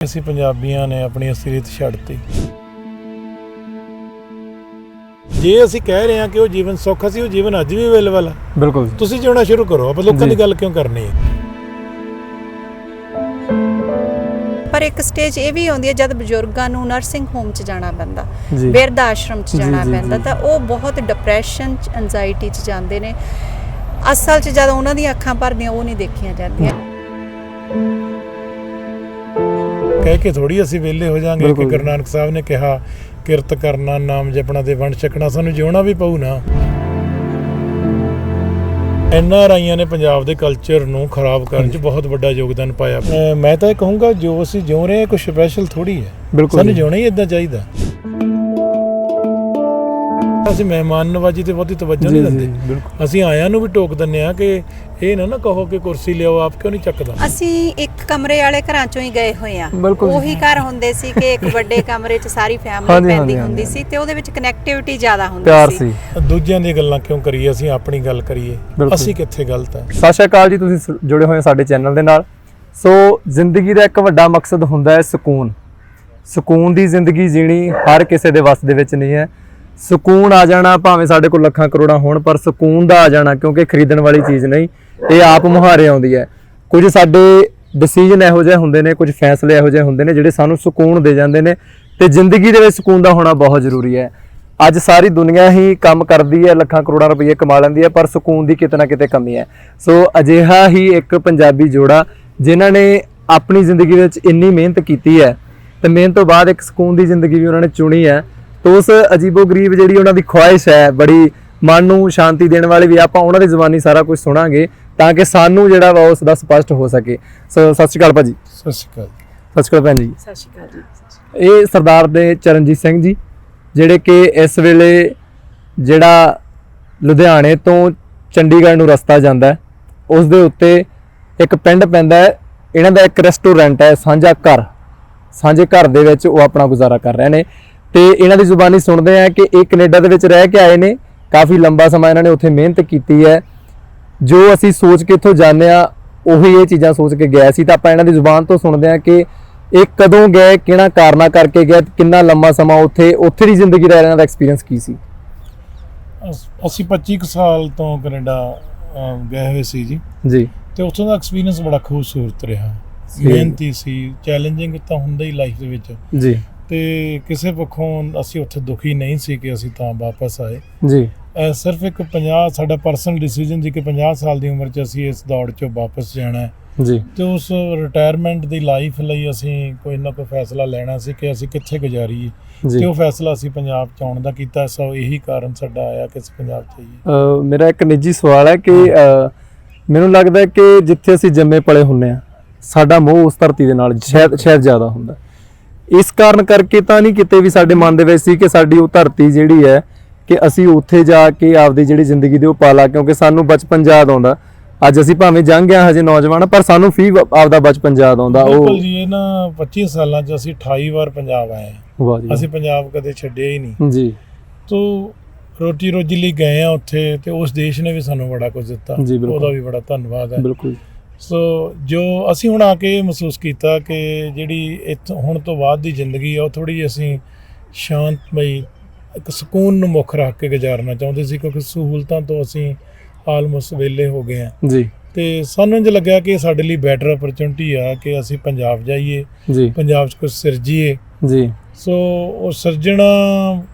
ਅਸੀਂ ਪੰਜਾਬੀਆਂ ਨੇ ਆਪਣੀ ਅਸਲੀਅਤ ਛੱਡਤੀ ਜੇ ਅਸੀਂ ਕਹਿ ਰਹੇ ਹਾਂ ਕਿ ਉਹ ਜੀਵਨ ਸੌਖਾ ਸੀ ਉਹ ਜੀਵਨ ਅੱਜ ਵੀ ਅਵੇਲੇਬਲ ਹੈ ਬਿਲਕੁਲ। ਤੁਸੀਂ ਜਿਉਣਾ ਸ਼ੁਰੂ ਕਰੋ ਆਪਾਂ ਲੋਕਾਂ ਦੀ। ਗੱਲ ਕਿਉਂ ਕਰਨੀ ਹੈ ਪਰ ਇੱਕ ਸਟੇਜ ਇਹ ਵੀ ਆਉਂਦੀ ਹੈ ਜਦ ਬਜ਼ੁਰਗਾਂ ਨੂੰ ਨਰਸਿੰਗ ਹੋਮ 'ਚ ਜਾਣਾ ਪੈਂਦਾ ਬਿਰਧ ਆਸ਼ਰਮ 'ਚ ਜਾਣਾ ਪੈਂਦਾ। ਤਾਂ ਉਹ ਬਹੁਤ ਡਿਪਰੈਸ਼ਨ 'ਚ ਐਂਜ਼ਾਈਟੀ 'ਚ ਜਾਂਦੇ ਨੇ ਅਸਲ 'ਚ ਜਦ ਉਹਨਾਂ ਦੀਆਂ ਅੱਖਾਂ ਭਰਦੀਆਂ ਉਹ ਨਹੀਂ ਦੇਖੀਆਂ ਜਾਂਦੀਆਂ ਕਹਿ ਕੇ ਥੋੜੀ ਅਸੀਂ ਵਿਹਲੇ ਹੋ ਜਾਾਂਗੇ ਕਿ। ਗੁਰੂ ਨਾਨਕ ਸਾਹਿਬ ਨੇ ਕਿਹਾ ਕਿਰਤ ਕਰਨਾ ਨਾਮ ਜਪਣਾ ਤੇ ਵੰਡ ਛਕਣਾ ਸਾਨੂੰ ਜਿਉਣਾ ਵੀ ਪਊ ਨਾ। ਐਨਆਰ ਆਈਆਂ ਨੇ ਪੰਜਾਬ ਦੇ ਕਲਚਰ ਨੂੰ ਖਰਾਬ ਕਰਨ 'ਚ ਬਹੁਤ ਵੱਡਾ ਯੋਗਦਾਨ ਪਾਇਆ। ਮੈਂ ਤਾਂ ਇਹ ਕਹੂੰਗਾ ਜੋ ਅਸੀਂ ਜਿਉ ਰਹੇ ਹਾਂ ਕੁਝ ਸਪੈਸ਼ਲ ਥੋੜੀ ਹੈ। ਸਾਨੂੰ। ਜਿਉਣਾ ਹੀ ਇਦਾਂ ਚਾਹੀਦਾ। ਅਸੀਂ ਮਹਿਮਾਨ ਨਵਾਜੀ ਤੇ ਬਹੁਤੀ ਤਵੱਜੋ ਨਹੀਂ ਦਿੰਦੇ। ਅਸੀਂ ਆਇਆਂ ਨੂੰ ਵੀ ਟੋਕ ਦਿੰਨੇ ਆ ਕਿ ਇਹ ਨਾ ਨਾ ਕਹੋ ਕਿ ਕੁਰਸੀ ਲਿਆਓ ਆਪ ਕਿਉਂ ਨਹੀਂ ਚੱਕਦਾ? ਅਸੀਂ ਇੱਕ ਕਮਰੇ ਵਾਲੇ ਘਰਾਂ 'ਚੋਂ ਹੀ ਗਏ ਹੋਏ ਆ। ਉਹੀ ਘਰ ਹੁੰਦੇ ਸੀ ਕਿ ਇੱਕ ਵੱਡੇ ਕਮਰੇ 'ਚ ਸਾਰੀ ਫੈਮਿਲੀ ਪੈਂਦੀ। ਹੁੰਦੀ ਸੀ ਤੇ ਉਹਦੇ ਵਿੱਚ ਕਨੈਕਟੀਵਿਟੀ ਜ਼ਿਆਦਾ ਹੁੰਦੀ ਪਿਆਰ ਸੀ। ਦੂਜਿਆਂ ਦੀਆਂ ਗੱਲਾਂ ਕਿਉਂ ਕਰੀਏ? ਅਸੀਂ ਆਪਣੀ ਗੱਲ ਕਰੀਏ। ਅਸੀਂ ਕਿੱਥੇ ਗਲਤ ਹੈ? ਸਤਿ ਸ਼੍ਰੀ ਅਕਾਲ ਜੀ ਤੁਸੀਂ ਜੁੜੇ ਹੋਏ ਹੋ ਸਾਡੇ ਚੈਨਲ ਦੇ ਨਾਲ। ਸੋ ਜ਼ਿੰਦਗੀ ਦਾ ਇੱਕ ਵੱਡਾ ਮਕਸਦ ਹੁੰਦਾ ਹੈ ਸਕੂਨ। ਸਕੂਨ ਦੀ ਜ਼ਿੰਦਗੀ ਜੀਣੀ ਹਰ ਕਿਸੇ ਦੇ ਵੱਸ ਦੇ ਵਿੱਚ ਨਹੀਂ ਹੈ। ਸਕੂਨ ਆ ਜਾਣਾ, ਭਾਵੇਂ ਸਾਡੇ ਕੋਲ ਲੱਖਾਂ ਕਰੋੜਾਂ ਹੋਣ, ਪਰ ਸਕੂਨ ਦਾ ਆ ਜਾਣਾ, ਕਿਉਂਕਿ ਖਰੀਦਣ ਵਾਲੀ ਚੀਜ਼ ਨਹੀਂ ਇਹ ਆਪ ਮੁਹਾਰੇ ਆਉਂਦੀ ਹੈ। ਕੁਝ ਸਾਡੇ ਡਿਸੀਜਨ ਇਹੋ ਜਿਹੇ ਹੁੰਦੇ ਨੇ, ਕੁਝ ਫੈਸਲੇ ਇਹੋ ਜਿਹੇ ਹੁੰਦੇ ਨੇ, ਜਿਹੜੇ ਸਾਨੂੰ ਸਕੂਨ ਦੇ ਜਾਂਦੇ ਨੇ, ਤੇ ਜ਼ਿੰਦਗੀ ਦੇ ਵਿੱਚ ਸਕੂਨ ਦਾ ਹੋਣਾ ਬਹੁਤ ਜ਼ਰੂਰੀ ਹੈ। ਅੱਜ ਸਾਰੀ ਦੁਨੀਆ ਹੀ ਕੰਮ ਕਰਦੀ ਹੈ, ਲੱਖਾਂ ਕਰੋੜਾਂ ਰੁਪਏ ਕਮਾ ਲੈਂਦੀ ਹੈ, ਪਰ ਸਕੂਨ ਦੀ ਕਿਤੇ ਨਾ ਕਿਤੇ ਕਮੀ ਹੈ। ਸੋ ਅਜਿਹਾ ਹੀ ਇੱਕ ਪੰਜਾਬੀ ਜੋੜਾ, ਜਿਨ੍ਹਾਂ ਨੇ ਆਪਣੀ ਜ਼ਿੰਦਗੀ ਵਿੱਚ ਇੰਨੀ ਮਿਹਨਤ ਕੀਤੀ ਹੈ, ਤੇ ਮਿਹਨਤ ਤੋਂ ਬਾਅਦ ਇੱਕ ਸਕੂਨ ਦੀ ਜ਼ਿੰਦਗੀ ਵੀ ਉਹਨਾਂ ਨੇ ਚੁਣੀ ਹੈ। ਤਾਂ ਉਸ ਅਜੀਬੋ-ਗਰੀਬ ਜਿਹੜੀ ਉਹਨਾਂ ਦੀ ਖੁਆਇਸ਼ ਹੈ ਬੜੀ ਮਨ ਨੂੰ ਸ਼ਾਂਤੀ ਦੇਣ ਵਾਲੀ ਵੀ ਆਪਾਂ ਉਹਨਾਂ ਦੀ ਜ਼ੁਬਾਨੀ ਸਾਰਾ ਕੁਝ ਸੁਣਾਂਗੇ ਤਾਂ ਕਿ ਸਾਨੂੰ ਜਿਹੜਾ ਵਾ ਉਸ ਦਾ ਸਪਸ਼ਟ ਹੋ ਸਕੇ। ਸੋ ਸਤਿ ਸ਼੍ਰੀ ਅਕਾਲ ਭਾਜੀ। ਸਤਿ ਸ਼੍ਰੀ ਅਕਾਲ ਸਤਿ ਸ਼੍ਰੀ ਅਕਾਲ ਭੈਣ ਜੀ। ਸਤਿ ਸ਼੍ਰੀ ਅਕਾਲ ਜੀ। ਇਹ ਸਰਦਾਰ ਦੇ ਚਰਨਜੀਤ ਸਿੰਘ ਜੀ ਜਿਹੜੇ ਕਿ ਇਸ ਵੇਲੇ ਜਿਹੜਾ ਲੁਧਿਆਣੇ ਤੋਂ ਚੰਡੀਗੜ੍ਹ ਨੂੰ ਰਸਤਾ ਜਾਂਦਾ ਹੈ ਉਸ ਦੇ ਉੱਤੇ ਇੱਕ ਪਿੰਡ ਪੈਂਦਾ ਹੈ ਇਹਨਾਂ ਦਾ ਇੱਕ ਰੈਸਟੋਰੈਂਟ ਹੈ ਸਾਂਝਾ ਘਰ। ਸਾਂਝੇ ਘਰ ਦੇ ਵਿੱਚ ਉਹ ਆਪਣਾ ਗੁਜ਼ਾਰਾ ਕਰ ਰਹੇ ਨੇ। ਤੇ ਇਹਨਾਂ ਦੀ ਜ਼ੁਬਾਨੀ ਸੁਣਦੇ ਆ ਕਿ ਇਹ ਕੈਨੇਡਾ ਦੇ ਵਿੱਚ ਰਹਿ ਕੇ ਆਏ ਨੇ। ਕਾਫੀ ਲੰਬਾ ਸਮਾਂ ਇਹਨਾਂ ਨੇ ਉੱਥੇ ਮਿਹਨਤ ਕੀਤੀ ਹੈ। ਜੋ ਅਸੀਂ ਸੋਚ ਕੇ ਇੱਥੋਂ ਜਾਂਦੇ ਆ ਉਹੀ ਇਹ ਚੀਜ਼ਾਂ ਸੋਚ ਕੇ ਗਿਆ ਸੀ। ਤਾਂ ਆਪਾਂ ਇਹਨਾਂ ਦੀ ਜ਼ੁਬਾਨ ਤੋਂ ਸੁਣਦੇ ਆ ਕਿ ਇਹ ਕਦੋਂ ਗਏ ਕਿਹੜਾ ਕਾਰਨਾ ਕਰਕੇ ਗਏ ਕਿੰਨਾ ਲੰਮਾ ਸਮਾਂ ਉੱਥੇ ਉੱਥੇ ਦੀ ਜ਼ਿੰਦਗੀ ਦਾ ਇਹਨਾਂ ਦਾ ਐਕਸਪੀਰੀਅੰਸ ਕੀ ਸੀ? ਅਸ- ਅਸੀਂ 25 ਕੁ ਸਾਲ ਤੋਂ ਕੈਨੇਡਾ ਗਏ ਹੋਏ ਸੀ ਜੀ। ਜੀ। ਤੇ ਉੱਥੋਂ ਦਾ ਐਕਸਪੀਰੀਅੰਸ ਬੜਾ ਖੂਬਸੂਰਤ ਰਿਹਾ। ਮਿਹਨਤੀ ਸੀ ਚੈਲੰਜਿੰਗ ਤਾਂ ਹੁੰਦਾ ਹੀ ਲਾਈਫ ਦੇ ਵਿੱਚ। ਜੀ। ਤੇ ਕਿਸੇ ਪੱਖੋਂ ਅਸੀਂ ਉੱਥੇ ਦੁਖੀ ਨਹੀਂ ਸੀ ਕਿ ਅਸੀਂ ਤਾਂ ਵਾਪਸ ਆਏ। ਜੀ। ਸਿਰਫ ਇੱਕ 50 ਸਾਡਾ ਪਰਸਨਲ ਡਿਸੀਜਨ ਸੀ ਕਿ 50 ਸਾਲ ਦੀ ਉਮਰ 'ਚ ਅਸੀਂ ਇਸ ਦੌੜ 'ਚੋਂ ਵਾਪਸ ਜਾਣਾ ਹੈ। ਜੀ। ਤੇ ਉਸ ਰਿਟਾਇਰਮੈਂਟ ਦੀ ਲਾਈਫ ਲਈ ਅਸੀਂ ਕੋਈ ਨਾ ਕੋਈ ਫੈਸਲਾ ਲੈਣਾ ਸੀ ਕਿ ਅਸੀਂ ਕਿੱਥੇ ਗੁਜ਼ਾਰੀਏ। ਤੇ ਉਹ ਫੈਸਲਾ ਅਸੀਂ ਪੰਜਾਬ 'ਚ ਆਉਣ ਦਾ ਕੀਤਾ ਸੋ ਇਹੀ ਕਾਰਨ ਸਾਡਾ ਆਇਆ ਕਿ ਅਸੀਂ ਪੰਜਾਬ 'ਚ ਆਈਏ। ਮੇਰਾ ਇੱਕ ਨਿੱਜੀ ਸਵਾਲ ਹੈ ਕਿ ਮੈਨੂੰ ਲੱਗਦਾ ਹੈ ਕਿ ਜਿੱਥੇ ਅਸੀਂ ਜੰਮੇ ਪਲੇ ਹੁੰਨੇ ਆ ਸਾਡਾ ਮੋਹ ਉਸ ਧਰਤੀ ਦੇ ਨਾਲ ਸ਼ਾਇਦ ਸ਼ਾਇਦ ਜ਼ਿਆਦਾ ਹੁੰਦਾ। ਇਸ ਕਾਰਨ ਕਰਕੇ ਤਾਂ ਨਹੀਂ ਕਿਤੇ ਵੀ ਸਾਡੇ ਮਨ ਦੇ ਵਿੱਚ ਸੀ ਕਿ ਸਾਡੀ ਉਹ ਧਰਤੀ ਜਿਹੜੀ ਹੈ ਕਿ ਅਸੀਂ ਉੱਥੇ ਜਾ ਕੇ ਆਪਦੀ ਜਿਹੜੀ ਜ਼ਿੰਦਗੀ ਦੇ ਉਹ ਪਾਲਾ ਕਿਉਂਕਿ ਸਾਨੂੰ ਬਚਪਨ ਯਾਦ ਆਉਂਦਾ। ਅੱਜ ਅਸੀਂ ਭਾਵੇਂ ਜੰਗ ਆ ਹਜੇ ਨੌਜਵਾਨ ਪਰ ਸਾਨੂੰ ਫੀ ਆਪਦਾ ਬਚਪਨ ਯਾਦ ਆਉਂਦਾ ਉਹ ਬਿਲਕੁਲ ਜੀ ਇਹ ਨਾ 25 ਸਾਲਾਂ 'ਚ ਅਸੀਂ 28 ਵਾਰ ਪੰਜਾਬ ਆਏ। ਵਾਹ ਜੀ ਅਸੀਂ ਪੰਜਾਬ ਕਦੇ ਛੱਡਿਆ ਹੀ ਨਹੀਂ। ਜੀ। ਤੋ ਰੋਟੀ ਰੋਜੀ ਲਈ ਗਏ ਆ ਉੱਥੇ ਤੇ ਉਸ ਦੇਸ਼ ਨੇ ਵੀ ਸਾਨੂੰ ਬੜਾ ਕੁਝ ਦਿੱਤਾ। ਉਹਦਾ ਵੀ ਬੜਾ ਧੰਨਵਾਦ ਹੈ। ਬਿਲਕੁਲ। ਸੋ ਜੋ ਅਸੀਂ ਹੁਣ ਆ ਕੇ ਮਹਿਸੂਸ ਕੀਤਾ ਕਿ ਜਿਹੜੀ ਇੱਥੋਂ ਹੁਣ ਤੋਂ ਬਾਅਦ ਦੀ ਜ਼ਿੰਦਗੀ ਆ ਉਹ ਥੋੜੀ ਜਿਹੀ ਅਸੀਂ ਸ਼ਾਂਤਮਈ ਇੱਕ ਸਕੂਨ ਨੂੰ ਮੁੱਖ ਰੱਖ ਕੇ ਗੁਜ਼ਾਰਨਾ ਚਾਹੁੰਦੇ ਸੀ ਕਿਉਂਕਿ ਸਹੂਲਤਾਂ ਤੋਂ ਅਸੀਂ ਆਲਮੋਸਟ ਵਿਹਲੇ ਹੋ ਗਏ ਆ ਜੀ। ਤੇ ਸਾਨੂੰ ਇੰਜ ਲੱਗਿਆ ਕਿ ਸਾਡੇ ਲਈ ਬੈਟਰ ਓਪਰਚੁਨਿਟੀ ਆ ਕਿ ਅਸੀਂ ਪੰਜਾਬ ਜਾਈਏ ਜੀ। ਪੰਜਾਬ 'ਚ ਕੁਝ ਸਿਰਜੀਏ। ਜੀ। ਸੋ ਉਹ ਸਿਰਜਣਾ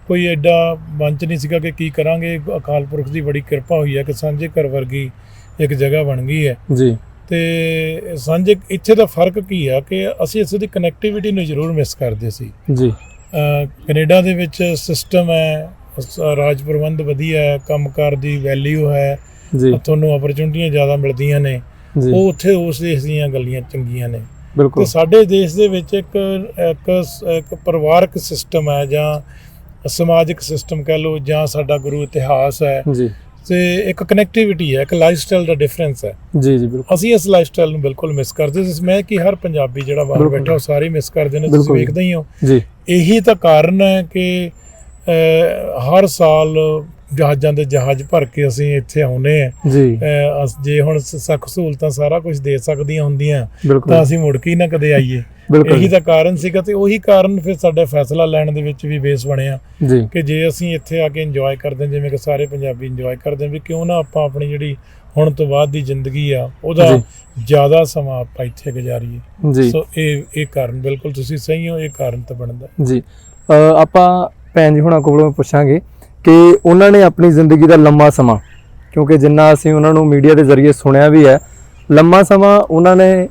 ਕੋਈ ਐਡਾ ਮੰਚ ਨਹੀਂ ਸੀਗਾ ਕਿ ਕੀ ਕਰਾਂਗੇ। ਅਕਾਲ ਪੁਰਖ ਦੀ ਬੜੀ ਕਿਰਪਾ ਹੋਈ ਹੈ ਕਿ ਸਾਂਝੇ ਘਰ ਵਰਗੀ ਇੱਕ ਜਗ੍ਹਾ ਬਣ ਗਈ ਹੈ। ਜੀ। ਤੇ ਸਾਂਝੇ ਇੱਥੇ ਦਾ ਫ਼ਰਕ ਕੀ ਆ ਕਿ ਅਸੀਂ ਇਸ ਦੀ ਕਨੈਕਟੀਵਿਟੀ ਨੂੰ ਜ਼ਰੂਰ ਮਿਸ ਕਰਦੇ ਸੀ। ਜੀ। ਕੈਨੇਡਾ ਦੇ ਵਿੱਚ ਸਿਸਟਮ ਹੈ ਰਾਜ ਪ੍ਰਬੰਧ ਵਧੀਆ ਹੈ ਕੰਮਕਾਰ ਦੀ ਵੈਲਿਊ ਹੈ ਤੁਹਾਨੂੰ ਓਪਰਚੁਨਿਟੀਆਂ ਜ਼ਿਆਦਾ ਮਿਲਦੀਆਂ ਨੇ। ਉਹ ਉੱਥੇ ਉਸ ਦੇਸ਼ ਦੀਆਂ ਗੱਲੀਆਂ ਚੰਗੀਆਂ ਨੇ। ਤੇ ਸਾਡੇ ਦੇਸ਼ ਦੇ ਵਿੱਚ ਇੱਕ ਇੱਕ ਇੱਕ ਪਰਿਵਾਰਕ ਸਿਸਟਮ ਹੈ ਜਾਂ ਸਮਾਜਿਕ ਸਿਸਟਮ ਕਹ ਲਓ ਜਾਂ ਸਾਡਾ ਗੁਰੂ ਇਤਿਹਾਸ ਹੈ। ਜੀ। ਤੇ ਇੱਕ ਕਨੈਕਟੀਵਿਟੀ ਹੈ ਇੱਕ ਲਾਈਫ ਸਟਾਈਲ ਦਾ ਡਿਫਰੈਂਸ ਹੈ ਜੀ ਜੀ ਬਿਲਕੁਲ ਅਸੀਂ ਇਸ ਲਾਈਫ ਸਟਾਈਲ ਨੂੰ ਬਿਲਕੁਲ ਮਿਸ ਕਰਦੇ ਜਿਸ ਮੈਂ ਕਿ ਹਰ ਪੰਜਾਬੀ ਜਿਹੜਾ ਬਾਹਰ। ਬੈਠਾ ਉਹ ਸਾਰੇ ਮਿਸ ਕਰਦੇ ਨੇ ਤੁਸੀਂ। ਵੇਖਦੇ ਹੀ ਹੋ ਜੀ ਇਹੀ ਤਾਂ ਕਾਰਨ ਹੈ ਕਿ ਹਰ ਸਾਲ ਜਹਾਜ਼ਾਂ ਦੇ ਜਹਾਜ਼ ਭਰ ਕੇ ਅਸੀਂ ਇੱਥੇ ਆਉਨੇ ਆ ਜੀ। ਜੇ ਹੁਣ ਸੁੱਖ ਸਹੂਲਤਾਂ ਸਾਰਾ ਕੁਝ ਦੇ ਸਕਦੀਆਂ ਹੁੰਦੀਆਂ ਤਾਂ ਅਸੀਂ ਮੁੜ ਕੇ ਨਾ ਕਦੇ ਆਈਏ। ਇਹੀ ਤਾਂ ਕਾਰਨ ਸੀਗਾ ਤੇ ਉਹੀ ਕਾਰਨ ਫਿਰ ਸਾਡੇ ਫੈਸਲਾ ਲੈਣ ਦੇ ਵਿੱਚ ਵੀ ਬੇਸ ਬਣਿਆ ਕਿ ਜੇ ਅਸੀਂ ਇੱਥੇ ਆ ਕੇ ਇੰਜੋਏ ਕਰਦੇ ਜਿਵੇਂ ਕਿ ਸਾਰੇ ਪੰਜਾਬੀ ਇੰਜੋਏ ਕਰਦੇ ਵੀ ਕਿਉਂ ਨਾ ਆਪਾਂ ਆਪਣੀ ਜਿਹੜੀ ਹੁਣ ਤੋਂ ਬਾਅਦ ਦੀ ਜ਼ਿੰਦਗੀ ਆ ਉਹਦਾ। ਜ਼ਿਆਦਾ ਸਮਾਂ ਆਪਾਂ ਇੱਥੇ ਗੁਜ਼ਾਰੀਏ। ਸੋ ਇਹ ਇਹ ਕਾਰਨ ਬਿਲਕੁਲ ਤੁਸੀਂ ਸਹੀ ਹੋ ਇਹ ਕਾਰਨ ਤਾਂ ਬਣਦਾ। ਜੀ। ਆਪਾਂ ਭੈਣ ਜੀ ਹੁਣਾਂ ਕੋਲੋਂ ਪੁੱਛਾਂਗੇ ਕਿ ਉਹਨਾਂ ਨੇ ਆਪਣੀ ਜ਼ਿੰਦਗੀ ਦਾ ਲੰਮਾ ਸਮਾਂ, ਕਿਉਂਕਿ ਜਿੰਨਾ ਅਸੀਂ ਉਹਨਾਂ ਨੂੰ ਮੀਡੀਆ ਦੇ ਜ਼ਰੀਏ ਸੁਣਿਆ ਵੀ ਹੈ, ਲੰਮਾ ਸਮਾਂ ਉਹਨਾਂ ਨੇ